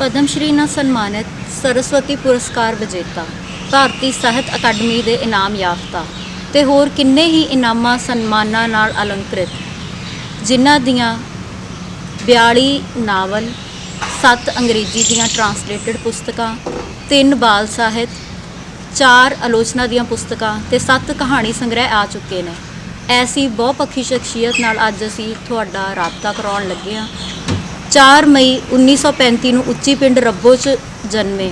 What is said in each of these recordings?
ਪਦਮ ਸ਼੍ਰੀ ਨਾਲ ਸਨਮਾਨਿਤ ਸਰਸਵਤੀ ਪੁਰਸਕਾਰ ਵਿਜੇਤਾ, ਭਾਰਤੀ ਸਾਹਿਤ ਅਕਾਦਮੀ ਦੇ ਇਨਾਮ ਯਾਫਤਾ ਤੇ ਹੋਰ ਕਿੰਨੇ ਹੀ ਇਨਾਮਾਂ ਸਨਮਾਨਾਂ ਨਾਲ ਅਲੰਕ੍ਰਿਤ। ਜਿਨ੍ਹਾਂ ਦੀਆਂ 42 ਨਾਵਲ 7 ਅੰਗਰੇਜ਼ੀ ਦੀਆਂ ਟਰਾਂਸਲੇਟਡ ਪੁਸਤਕਾਂ 3 ਬਾਲ ਸਾਹਿਤ 4 ਆਲੋਚਨਾ ਦੀਆਂ ਪੁਸਤਕਾਂ ਤੇ 7 ਕਹਾਣੀ ਸੰਗ੍ਰਹਿ ਆ ਚੁੱਕੇ ਨੇ। ਐਸੀ ਬਹੁਪੱਖੀ ਸ਼ਖਸੀਅਤ ਨਾਲ ਅੱਜ ਅਸੀਂ ਤੁਹਾਡਾ ਰਾਬਤਾ ਕਰਾਉਣ ਲੱਗੇ ਹਾਂ। 4 ਮਈ 1935 ਨੂੰ ਉੱਚੀ ਪਿੰਡ ਰੱਬੋ 'ਚ ਜਨਮੇ,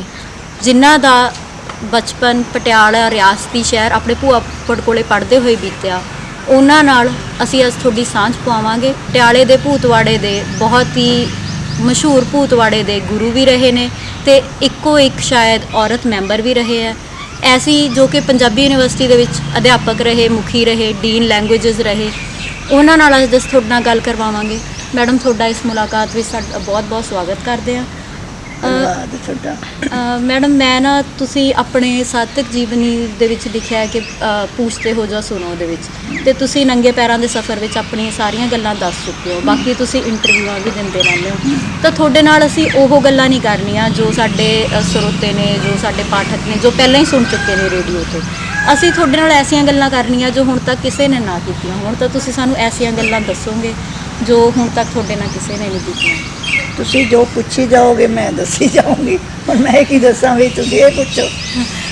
ਜਿਨ੍ਹਾਂ ਦਾ ਬਚਪਨ ਪਟਿਆਲਾ ਰਿਆਸਤੀ ਸ਼ਹਿਰ ਆਪਣੇ ਭੂਆ ਪੜ ਕੋਲੇ ਪੜ੍ਹਦੇ ਹੋਏ ਬੀਤਿਆ। ਉਹਨਾਂ ਨਾਲ ਅਸੀਂ ਅੱਜ ਤੁਹਾਡੀ ਸਾਂਝ ਪਵਾਵਾਂਗੇ। ਪਟਿਆਲੇ ਦੇ ਭੂਤਵਾੜੇ ਦੇ ਬਹੁਤ ਹੀ ਮਸ਼ਹੂਰ ਭੂਤਵਾੜੇ ਦੇ ਗੁਰੂ ਵੀ ਰਹੇ ਨੇ ਤੇ ਇੱਕੋ ਇੱਕ ਸ਼ਾਇਦ ਔਰਤ ਮੈਂਬਰ ਵੀ ਰਹੇ ਹੈ। ਐਸੀ ਜੋ ਕਿ ਪੰਜਾਬੀ ਯੂਨੀਵਰਸਿਟੀ ਦੇ ਵਿੱਚ ਅਧਿਆਪਕ ਰਹੇ, ਮੁਖੀ ਰਹੇ, ਡੀਨ ਲੈਂਗੁਏਜਸ ਰਹੇ। ਉਹਨਾਂ ਨਾਲ ਅੱਜ ਅਸੀਂ ਤੁਹਾਡੇ ਨਾਲ ਗੱਲ ਕਰਵਾਵਾਂਗੇ। ਮੈਡਮ ਤੁਹਾਡਾ ਇਸ ਮੁਲਾਕਾਤ ਵਿੱਚ ਸਾਡਾ ਬਹੁਤ ਬਹੁਤ ਸਵਾਗਤ ਕਰਦੇ ਧੰਨਵਾਦ ਤੁਹਾਡਾ। ਅ, ਮੈਡਮ ਮੈਂ ਨਾ ਤੁਸੀਂ ਆਪਣੇ ਸਾਤਿਕ ਜੀਵਨੀ ਦੇ ਵਿੱਚ ਲਿਖਿਆ ਹੈ ਕਿ ਅ, ਪੂਛਤੇ ਹੋ ਜਾ ਸੁਣੋ ਦੇ ਵਿੱਚ। ਤੇ ਤੁਸੀਂ ਨੰਗੇ ਪੈਰਾਂ ਦੇ ਸਫ਼ਰ ਵਿੱਚ ਆਪਣੀਆਂ ਸਾਰੀਆਂ ਗੱਲਾਂ ਦੱਸ ਚੁੱਕੇ ਹੋ। ਬਾਕੀ ਤੁਸੀਂ ਇੰਟਰਵਿਊਆਂ ਵੀ ਦਿੰਦੇ ਰਹਿੰਦੇ ਹੋ। ਤਾਂ ਤੁਹਾਡੇ ਨਾਲ ਅਸੀਂ ਉਹ ਗੱਲਾਂ ਨਹੀਂ ਕਰਨੀਆਂ ਜੋ ਸਾਡੇ ਅ, ਸਰੋਤੇ ਨੇ ਜੋ ਸਾਡੇ ਪਾਠਕ ਨੇ ਜੋ ਪਹਿਲਾਂ ਹੀ ਸੁਣ ਚੁੱਕੇ ਨੇ ਰੇਡੀਓ ਤੇ। ਅਸੀਂ ਤੁਹਾਡੇ ਨਾਲ ਐਸੀਆਂ ਗੱਲਾਂ ਕਰਨੀਆਂ ਜੋ ਹੁਣ ਤੱਕ ਕਿਸੇ ਨੇ ਨਾ ਕੀਤੀਆਂ। ਹੁਣ ਤਾਂ ਤੁਸੀਂ ਸਾਨੂੰ ਐਸੀਆਂ ਗੱਲਾਂ ਦੱਸੋਗੇ। ਜੋ ਹੁਣ ਤੱਕ ਤੁਹਾਡੇ ਨਾਲ ਕਿਸੇ ਨੇ ਨਹੀਂ ਕੀਤੀਆਂ ਤੁਸੀਂ ਜੋ ਪੁੱਛੀ ਜਾਓਗੇ ਮੈਂ ਦੱਸੀ ਜਾਊਂਗੀ। ਹੁਣ ਮੈਂ ਕੀ ਦੱਸਾਂ ਵੀ ਤੁਸੀਂ ਇਹ ਪੁੱਛੋ।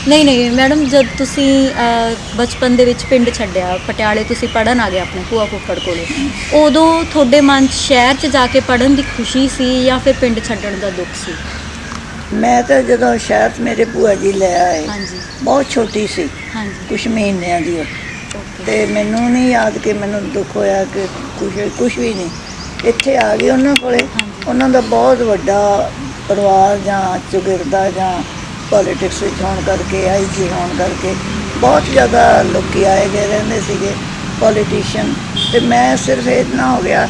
ਨਹੀਂ ਨਹੀਂ ਮੈਡਮ ਜਦ ਤੁਸੀਂ ਅਹ, ਬਚਪਨ ਦੇ ਵਿੱਚ ਪਿੰਡ ਛੱਡਿਆ ਪਟਿਆਲੇ ਤੁਸੀਂ ਪੜਨ ਆ ਗਏ ਆਪਣੇ ਭੂਆ ਫੁੱਫੜ ਕੋਲੇ ਉਦੋਂ ਤੁਹਾਡੇ ਮਨ 'ਚ ਸ਼ਹਿਰ 'ਚ ਜਾ ਕੇ ਪੜਨ ਦੀ ਖੁਸ਼ੀ ਸੀ ਜਾਂ ਫਿਰ ਪਿੰਡ ਛੱਡਣ ਦਾ ਦੁੱਖ ਸੀ? ਮੈਂ ਤਾਂ ਜਦੋਂ ਸ਼ਹਿਰ 'ਚ ਮੇਰੇ ਭੂਆ ਜੀ ਲੈ ਆਏ ਹਾਂਜੀ। ਬਹੁਤ ਛੋਟੀ ਸੀ ਹਾਂਜੀ। ਕੁਝ ਮਹੀਨਿਆਂ ਦੀ ਉਹ। ਤੇ ਮੈਨੂੰ ਨਹੀਂ ਯਾਦ ਕਿ ਮੈਨੂੰ ਦੁੱਖ ਹੋਇਆ ਕਿ ਕੁਝ ਕੁਝ ਵੀ ਨਹੀਂ ਇੱਥੇ ਆ ਗਏ ਉਹਨਾਂ ਕੋਲੇ। ਉਹਨਾਂ ਦਾ ਬਹੁਤ ਵੱਡਾ ਪਰਿਵਾਰ ਜਾਂ ਚੁਗਿਰਦਾ ਜਾਂ ਪੋਲਿਟਿਕਸ ਵਿੱਚ ਹੋਣ ਕਰਕੇ ਆਈਜੀ ਹੋਣ ਕਰਕੇ ਬਹੁਤ ਜ਼ਿਆਦਾ ਲੋਕੀ ਆਏ ਗਏ ਰਹਿੰਦੇ ਸੀਗੇ ਪੋਲੀਟੀਸ਼ੀਅਨ ਤੇ ਮੈਂ ਸਿਰਫ ਇਤਨਾ ਹੋ ਗਿਆ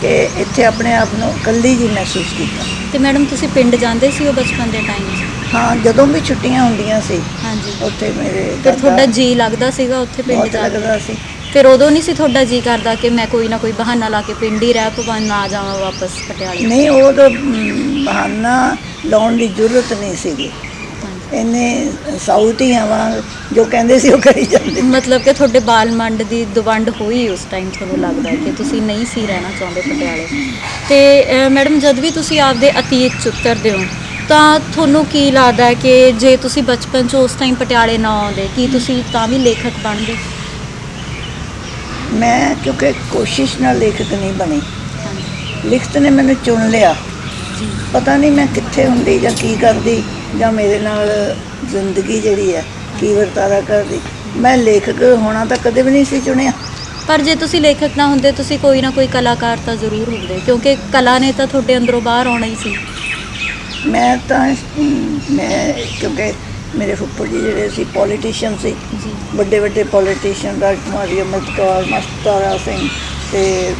ਕਿ ਇੱਥੇ ਆਪਣੇ ਆਪ ਨੂੰ ਇਕੱਲੀ ਜੀ ਮਹਿਸੂਸ ਕੀਤਾ। ਤੇ ਮੈਡਮ ਤੁਸੀਂ ਪਿੰਡ ਜਾਂਦੇ ਸੀ ਉਹ ਬਚਪਨ ਦੇ ਟਾਈਮ 'ਚ ਹਾਂ ਜਦੋਂ ਵੀ ਛੁੱਟੀਆਂ ਹੁੰਦੀਆਂ ਸੀ ਹਾਂਜੀ। ਉੱਥੇ ਮੇਰੇ ਫਿਰ ਤੁਹਾਡਾ ਜੀ ਲੱਗਦਾ ਸੀਗਾ ਉੱਥੇ ਪਿੰਡ ਜਾ ਕੇ? ਲੱਗਦਾ ਸੀ। ਫਿਰ ਉਦੋਂ ਨਹੀਂ ਸੀ ਤੁਹਾਡਾ ਜੀ ਕਰਦਾ ਕਿ ਮੈਂ ਕੋਈ ਨਾ ਕੋਈ ਬਹਾਨਾ ਲਾ ਕੇ ਪਿੰਡ ਹੀ ਰਹਿ ਪਵਾਂ ਨਾ ਜਾਵਾਂ ਵਾਪਸ ਪਟਿਆਲੇ? ਨਹੀਂ ਉਹ ਤਾਂ ਮ, ਬਹਾਨਾ ਲਾਉਣ ਦੀ ਜ਼ਰੂਰਤ ਨਹੀਂ ਸੀਗੀ। ਇਹਨੇ ਸਾਊਥੀਆਂ ਵਾਂਗ ਜੋ ਕਹਿੰਦੇ ਸੀ ਉਹ ਕਰੀ ਜਾਂਦੇ। ਮਤਲਬ ਕਿ ਤੁਹਾਡੇ ਬਾਲ ਮੰਡ ਦੀ ਦਵੰਡ ਹੋਈ ਉਸ ਟਾਈਮ ਤੁਹਾਨੂੰ ਲੱਗਦਾ ਹੈ ਕਿ ਤੁਸੀਂ ਨਹੀਂ ਸੀ ਰਹਿਣਾ ਚਾਹੁੰਦੇ ਪਟਿਆਲੇ? ਤੇ ਅਹ, ਮੈਡਮ ਜਦ ਵੀ ਤੁਸੀਂ ਆਪਦੇ ਅਤੀਤ ਚ ਉਤਰਦੇ ਹੋ ਤਾਂ ਤੁਹਾਨੂੰ ਕੀ ਲੱਗਦਾ ਹੈ ਕਿ ਜੇ ਤੁਸੀਂ ਬਚਪਨ ਚ ਉਸ ਟਾਈਮ ਪਟਿਆਲੇ ਨਾ ਆਉਂਦੇ ਕੀ ਤੁਸੀਂ ਤਾਂ ਵੀ ਲੇਖਕ ਬਣਦੇ? ਮੈਂ ਕਿਉਂਕਿ ਕੋਸ਼ਿਸ਼ ਨਾਲ ਲੇਖਕ ਨਹੀਂ ਬਣੀ। ਲਿਖਤ ਨੇ ਮੈਨੂੰ ਚੁਣ ਲਿਆ। ਪਤਾ ਨਹੀਂ ਮੈਂ ਕਿੱਥੇ ਹੁੰਦੀ ਜਾਂ ਕੀ ਕਰਦੀ ਜਾਂ ਮੇਰੇ ਨਾਲ ਜ਼ਿੰਦਗੀ ਜਿਹੜੀ ਹੈ ਕੀ ਵਰਤਾਰਾ ਕਰਦੀ। ਮੈਂ ਲੇਖਕ ਹੋਣਾ ਤਾਂ ਕਦੇ ਵੀ ਨਹੀਂ ਸੀ ਚੁਣਿਆ। ਪਰ ਜੇ ਤੁਸੀਂ ਲੇਖਕ ਨਾ ਹੁੰਦੇ ਤੁਸੀਂ ਕੋਈ ਨਾ ਕੋਈ ਕਲਾਕਾਰ ਤਾਂ ਜ਼ਰੂਰ ਹੁੰਦੇ ਕਿਉਂਕਿ ਕਲਾ ਨੇ ਤਾਂ ਤੁਹਾਡੇ ਅੰਦਰੋਂ ਬਾਹਰ ਆਉਣਾ ਹੀ ਸੀ। ਮੈਂ ਤਾਂ ਮੈਂ ਕਿਉਂਕਿ ਮੇਰੇ ਫੁੱਫੜ ਜੀ ਜਿਹੜੇ ਸੀ ਪੋਲੀਟੀਸ਼ੀਅਨ ਸੀ। ਵੱਡੇ ਵੱਡੇ ਪੋਲੀਟੀਸ਼ੀਅਨ ਰਾਜਕੁਮਾਰੀ ਅਮਰਤਕੌਰ ਮਸਤਾਰਾ ਸਿੰਘ ਤੇ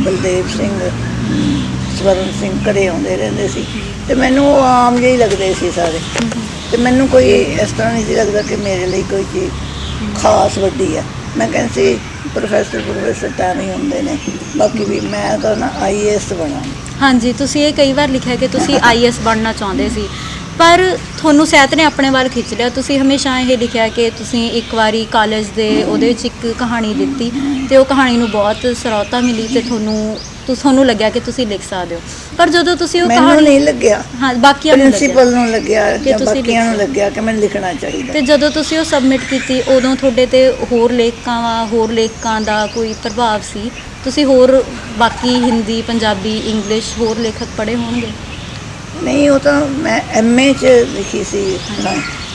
ਬਲਦੇਵ ਸਿੰਘ ਸਵਰਨ ਸਿੰਘ ਘਰੇ ਆਉਂਦੇ ਰਹਿੰਦੇ ਸੀ। ਤੇ ਮੈਨੂੰ ਉਹ ਆਮ ਜਿਹੇ ਲੱਗਦੇ ਸੀ ਸਾਰੇ। ਤੇ ਮੈਨੂੰ ਕੋਈ ਇਸ ਤਰ੍ਹਾਂ ਨਹੀਂ ਸੀ ਲੱਗਦਾ ਕਿ ਮੇਰੇ ਲਈ ਕੋਈ ਚੀਜ਼ ਖਾਸ ਵੱਡੀ ਹੈ ਮੈਂ ਕਹਿੰਦੀ ਸੀ ਪ੍ਰੋਫੈਸਰ ਪ੍ਰੋਫੈਸਰ ਤਾਂ ਨਹੀਂ ਹੁੰਦੇ ਨੇ। ਬਾਕੀ ਵੀ ਮੈਂ ਤਾਂ ਨਾ ਆਈਏਐਸ ਬਣਾ। ਹਾਂਜੀ, ਤੁਸੀਂ ਇਹ ਕਈ ਵਾਰ ਲਿਖਿਆ ਕਿ ਤੁਸੀਂ ਆਈਐਸ ਬਣਨਾ ਚਾਹੁੰਦੇ ਸੀ। ਪਰ ਤੁਹਾਨੂੰ ਸਹਿਤ ਨੇ ਆਪਣੇ ਵੱਲ ਖਿੱਚ ਲਿਆ। ਤੁਸੀਂ ਹਮੇਸ਼ਾ ਇਹ ਲਿਖਿਆ ਕਿ ਤੁਸੀਂ ਇੱਕ ਵਾਰੀ ਕਾਲਜ ਦੇ ਉਹਦੇ ਵਿੱਚ ਇੱਕ ਕਹਾਣੀ ਦਿੱਤੀ ਤੇ ਉਹ ਕਹਾਣੀ ਨੂੰ ਬਹੁਤ ਸਰੋਤਾ ਮਿਲੀ ਤੇ ਤੁਹਾਨੂੰ ਤੁਹਾਨੂੰ ਲੱਗਿਆ ਕਿ ਤੁਸੀਂ ਲਿਖ ਸਕਦੇ ਹੋ। ਪਰ ਜਦੋਂ ਤੁਸੀਂ ਉਹ ਮੈਨੂੰ ਕਹਾਣੀ ਨਹੀਂ ਲੱਗਿਆ। ਹਾਂ ਬਾਕੀਆਂ ਨੂੰ ਲੱਗਿਆ। ਪ੍ਰਿੰਸੀਪਲ ਨੂੰ ਲੱਗਿਆ ਕਿ ਜਾਂ ਤੁਸੀਂ ਬਾਕੀਆਂ ਨੂੰ ਲਿਖ ਲੱਗਿਆ ਕਿ ਮੈਨੂੰ ਲਿਖਣਾ ਚਾਹੀਦਾ। ਤੇ ਜਦੋਂ ਤੁਸੀਂ ਉਹ ਸਬਮਿਟ ਕੀਤੀ ਉਦੋਂ ਤੁਹਾਡੇ ਤੇ ਹੋਰ ਲੇਖਕਾਂ ਵਾ ਹੋਰ ਲੇਖਕਾਂ ਦਾ ਕੋਈ ਪ੍ਰਭਾਵ ਸੀ? ਤੁਸੀਂ ਹੋਰ ਬਾਕੀ ਹਿੰਦੀ ਪੰਜਾਬੀ ਇੰਗਲਿਸ਼ ਹੋਰ ਲੇਖਕ ਪੜ੍ਹੇ ਹੋਣਗੇ? ਨਹੀਂ ਉਹ ਤਾਂ ਮੈਂ ਐਮਏ ਚ ਲਿਖੀ ਸੀ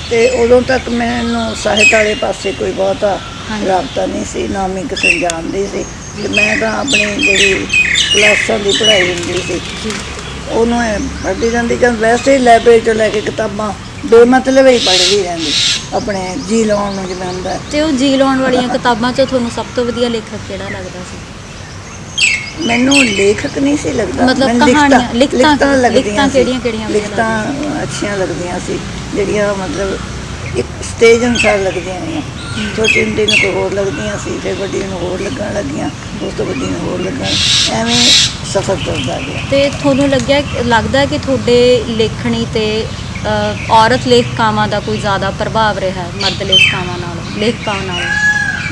ਤੇ ਉਦੋਂ ਤੱਕ ਮੈਨੂੰ ਸਾਹਿਤ ਵਾਲੇ ਪਾਸੇ ਕੋਈ ਬਹੁਤਾ ਹਾਂਜੀ। ਰਾਬਤਾ ਨਹੀਂ ਸੀ ਨਾ ਮੈਂ ਕਿਸੇ ਨੂੰ ਜਾਣਦੀ ਸੀ। ਤੇ ਮੈਂ ਤਾਂ ਆਪਣੀ ਜਿਹੜੀ ਕਲਾਸਾਂ ਦੀ ਪੜ੍ਹਾਈ ਹੁੰਦੀ ਸੀ। ਉਹਨੂੰ ਐਂ ਪੜ੍ਹਦੀ ਜਾਂਦੀ ਜਾਂ ਵੈਸੇ ਹੀ ਲਾਇਬ੍ਰੇਰੀ ਤੋਂ ਲੈ ਕੇ ਕਿਤਾਬਾਂ ਬੇਮਤਲਬ ਹੀ ਪੜ੍ਹਦੀ ਰਹਿੰਦੀ ਆਪਣੇ ਜੀ ਲਾਉਣ ਨੂੰ ਜਿਵੇਂ ਹੁੰਦਾ। ਤੇ ਉਹ ਜੀ ਲਾਉਣ ਵਾਲੀਆਂ ਕਿਤਾਬਾਂ 'ਚੋਂ ਤੁਹਾਨੂੰ ਸਭ ਤੋਂ ਵਧੀਆ ਲੇਖਕ ਕਿਹੜਾ ਲੱਗਦਾ ਸੀ? ਮੈਨੂੰ ਲੇਖਕ ਨਹੀਂ ਸੀ ਲੱਗਦਾ। ਮਤਲਬ ਮੈਨੂੰ ਕਹਾਣੀਆਂ- ਲਿਖਤਾਂ- ਲਿਖਤਾਂ ਲੱਗਦੀਆਂ ਲਿਖਤਾਂ ਸੀ। ਕਿਹੜੀਆਂ-ਕਿਹੜੀਆਂ ਵਧੀਆ ਲਿਖਤਾਂ ਅੱਛੀਆਂ ਲੱਗਦੀਆਂ ਸੀ। ਜਿਹੜੀਆਂ ਮਤਲਬ ਇੱਕ ਸਟੇਜ ਅਨੁਸਾਰ ਲੱਗਦੀਆਂ ਨੇ। ਛੋਟੀ ਹੁੰਦੀ ਨੂੰ ਕੋਈ ਹੋਰ ਲੱਗਦੀਆਂ ਸੀ ਫਿਰ ਵੱਡੀ ਨੂੰ ਹੋਰ ਲੱਗਣ ਲੱਗੀਆਂ ਉਸ ਤੋਂ ਵੱਡੀ ਨੂੰ ਹੋਰ ਲੱਗਣ ਐਵੇਂ ਸਫ਼ਰ ਤੁਰਦਾ ਗਿਆ। ਤੇ ਤੁਹਾਨੂੰ ਲੱਗਿਆ ਲੱਗਦਾ ਕਿ ਤੁਹਾਡੇ ਲੇਖਣੀ ਤੇ ਅ, ਔਰਤ ਲੇਖਕਾਵਾਂ ਦਾ ਕੋਈ ਜ਼ਿਆਦਾ ਪ੍ਰਭਾਵ ਰਿਹਾ ਹੈ ਮਰਦ ਲੇਖਕਾਵਾਂ ਨਾਲੋਂ ਲੇਖਕਾਂ ਨਾਲੋਂ?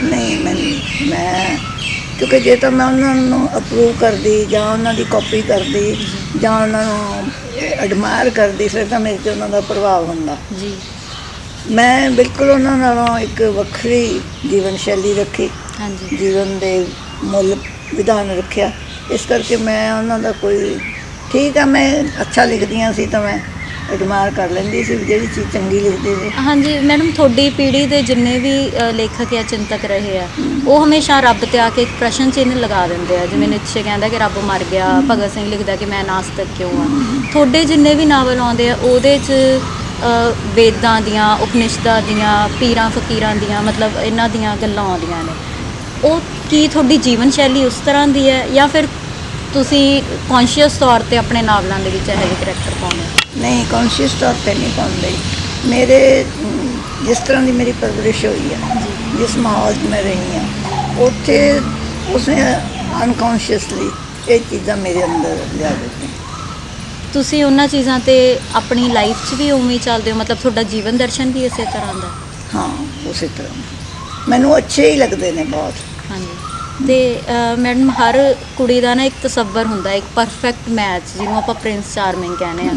ਨਹੀਂ ਮੈਂ ਮੈਂ ਕਿਉਂਕਿ ਜੇ ਤਾਂ ਮੈਂ ਉਹਨਾਂ ਨੂੰ ਅਪਰੂਵ ਕਰਦੀ ਜਾਂ ਉਹਨਾਂ ਦੀ ਕਾਪੀ ਕਰਦੀ ਜਾਂ ਉਹਨਾਂ ਨੂੰ ਐਡਮਾਇਰ ਕਰਦੀ ਫਿਰ ਤਾਂ ਮੇਰੇ ਤੇ ਉਹਨਾਂ ਦਾ ਪ੍ਰਭਾਵ ਹੁੰਦਾ। ਜੀ। ਮੈਂ ਬਿਲਕੁਲ ਉਹਨਾਂ ਨਾਲੋਂ ਇੱਕ ਵੱਖਰੀ ਜੀਵਨ ਸ਼ੈਲੀ ਰੱਖੀ ਹਾਂਜੀ। ਜੀਵਨ ਦੇ ਮੁੱਲ ਵਿਧਾਨ ਰੱਖਿਆ। ਇਸ ਕਰਕੇ ਮੈਂ ਉਹਨਾਂ ਦਾ ਕੋਈ ਠੀਕ ਆ ਮੈਂ ਅੱਛਾ ਲਿਖਦੀਆਂ ਸੀ ਤਾਂ ਮੈਂ ਐਡਮਾਇਰ ਕਰ ਲੈਂਦੀ ਸੀ ਵੀ ਜਿਹੜੀ ਚੀਜ਼ ਚੰਗੀ ਲਿਖਦੇ ਸੀ। ਹਾਂਜੀ ਮੈਡਮ ਤੁਹਾਡੀ ਪੀੜ੍ਹੀ ਦੇ ਜਿੰਨੇ ਵੀ ਅ, ਲੇਖਕ ਜਾਂ ਚਿੰਤਕ ਰਹੇ ਆ ਉਹ ਹਮੇਸ਼ਾ ਰੱਬ ਤੇ ਆ ਕੇ ਇੱਕ ਪ੍ਰਸ਼ਨ ਚਿੰਨ੍ਹ ਲਗਾ ਦਿੰਦੇ ਆ। ਜਿਵੇਂ ਨਿਤਸ਼ੇ ਕਹਿੰਦਾ ਕਿ ਰੱਬ ਮਰ ਗਿਆ ਭਗਤ ਸਿੰਘ ਲਿਖਦਾ ਕਿ ਮੈਂ ਨਾਸਤਕ ਕਿਉਂ ਆ। ਤੁਹਾਡੇ ਜਿੰਨੇ ਵੀ ਨਾਵਲ ਆਉਂਦੇ ਆ ਉਹਦੇ 'ਚ ਵੇਦਾਂ ਦੀਆਂ ਉਪਨਿਸ਼ਦਾਂ ਦੀਆਂ ਪੀਰਾਂ ਫਕੀਰਾਂ ਦੀਆਂ ਮਤਲਬ ਇਹਨਾਂ ਦੀਆਂ ਗੱਲਾਂ ਆਉਂਦੀਆਂ ਨੇ। ਉਹ ਕੀ ਤੁਹਾਡੀ ਜੀਵਨ ਸ਼ੈਲੀ ਉਸ ਤਰ੍ਹਾਂ ਦੀ ਹੈ ਜਾਂ ਫਿਰ ਤੁਸੀਂ ਕੌਨਸ਼ੀਅਸ ਤੌਰ ਤੇ ਆਪਣੇ ਨਾਵਲਾਂ ਦੇ ਵਿੱਚ ਇਹੋ ਜਿਹੇ ਕਰੈਕਟਰ ਪਾਉਂਦੇ ਨਹੀਂ ਕੌਨਸ਼ੀਅਸ ਤੌਰ ਤੇ ਨਹੀਂ ਪਾਉਂਦੇ। ਮੇਰੇ ਜਿਸ ਤਰ੍ਹਾਂ ਦੀ ਮੇਰੀ ਪਰਵਰਿਸ਼ ਹੋਈ ਹੈ ਜਿਸ ਮਾਹੌਲ 'ਚ ਮੈਂ ਰਹੀ ਹਾਂ ਉੱਥੇ ਉਸਨੇ ਅਨਕੌਂਸ਼ੀਅਸਲੀ ਇਹ ਚੀਜ਼ਾਂ ਮੇਰੇ ਅੰਦਰ ਲਿਆ ਦਿੱਤੀਆਂ। ਤੁਸੀਂ ਉਹਨਾਂ ਚੀਜ਼ਾਂ ਤੇ ਆਪਣੀ ਲਾਈਫ 'ਚ ਵੀ ਉਵੇਂ ਹੀ ਚੱਲਦੇ ਹੋ? ਮਤਲਬ ਤੁਹਾਡਾ ਜੀਵਨ ਦਰਸ਼ਨ ਵੀ ਇਸੇ ਤਰ੍ਹਾਂ ਦਾ? ਹਾਂ ਉਸੇ ਤਰ੍ਹਾਂ। ਮੈਨੂੰ ਅੱਛੇ ਹੀ ਲੱਗਦੇ ਨੇ ਬਹੁਤ। ਹਾਂਜੀ। ਤੇ ਮੈਡਮ ਹਰ ਕੁੜੀ ਦਾ ਨਾ ਇੱਕ ਤਸੱਵਰ ਹੁੰਦਾ ਇੱਕ ਪਰਫੈਕਟ ਮੈਚ ਜਿਹਨੂੰ ਆਪਾਂ ਪ੍ਰਿੰਸ ਚਾਰਮਿੰਗ ਕਹਿੰਦੇ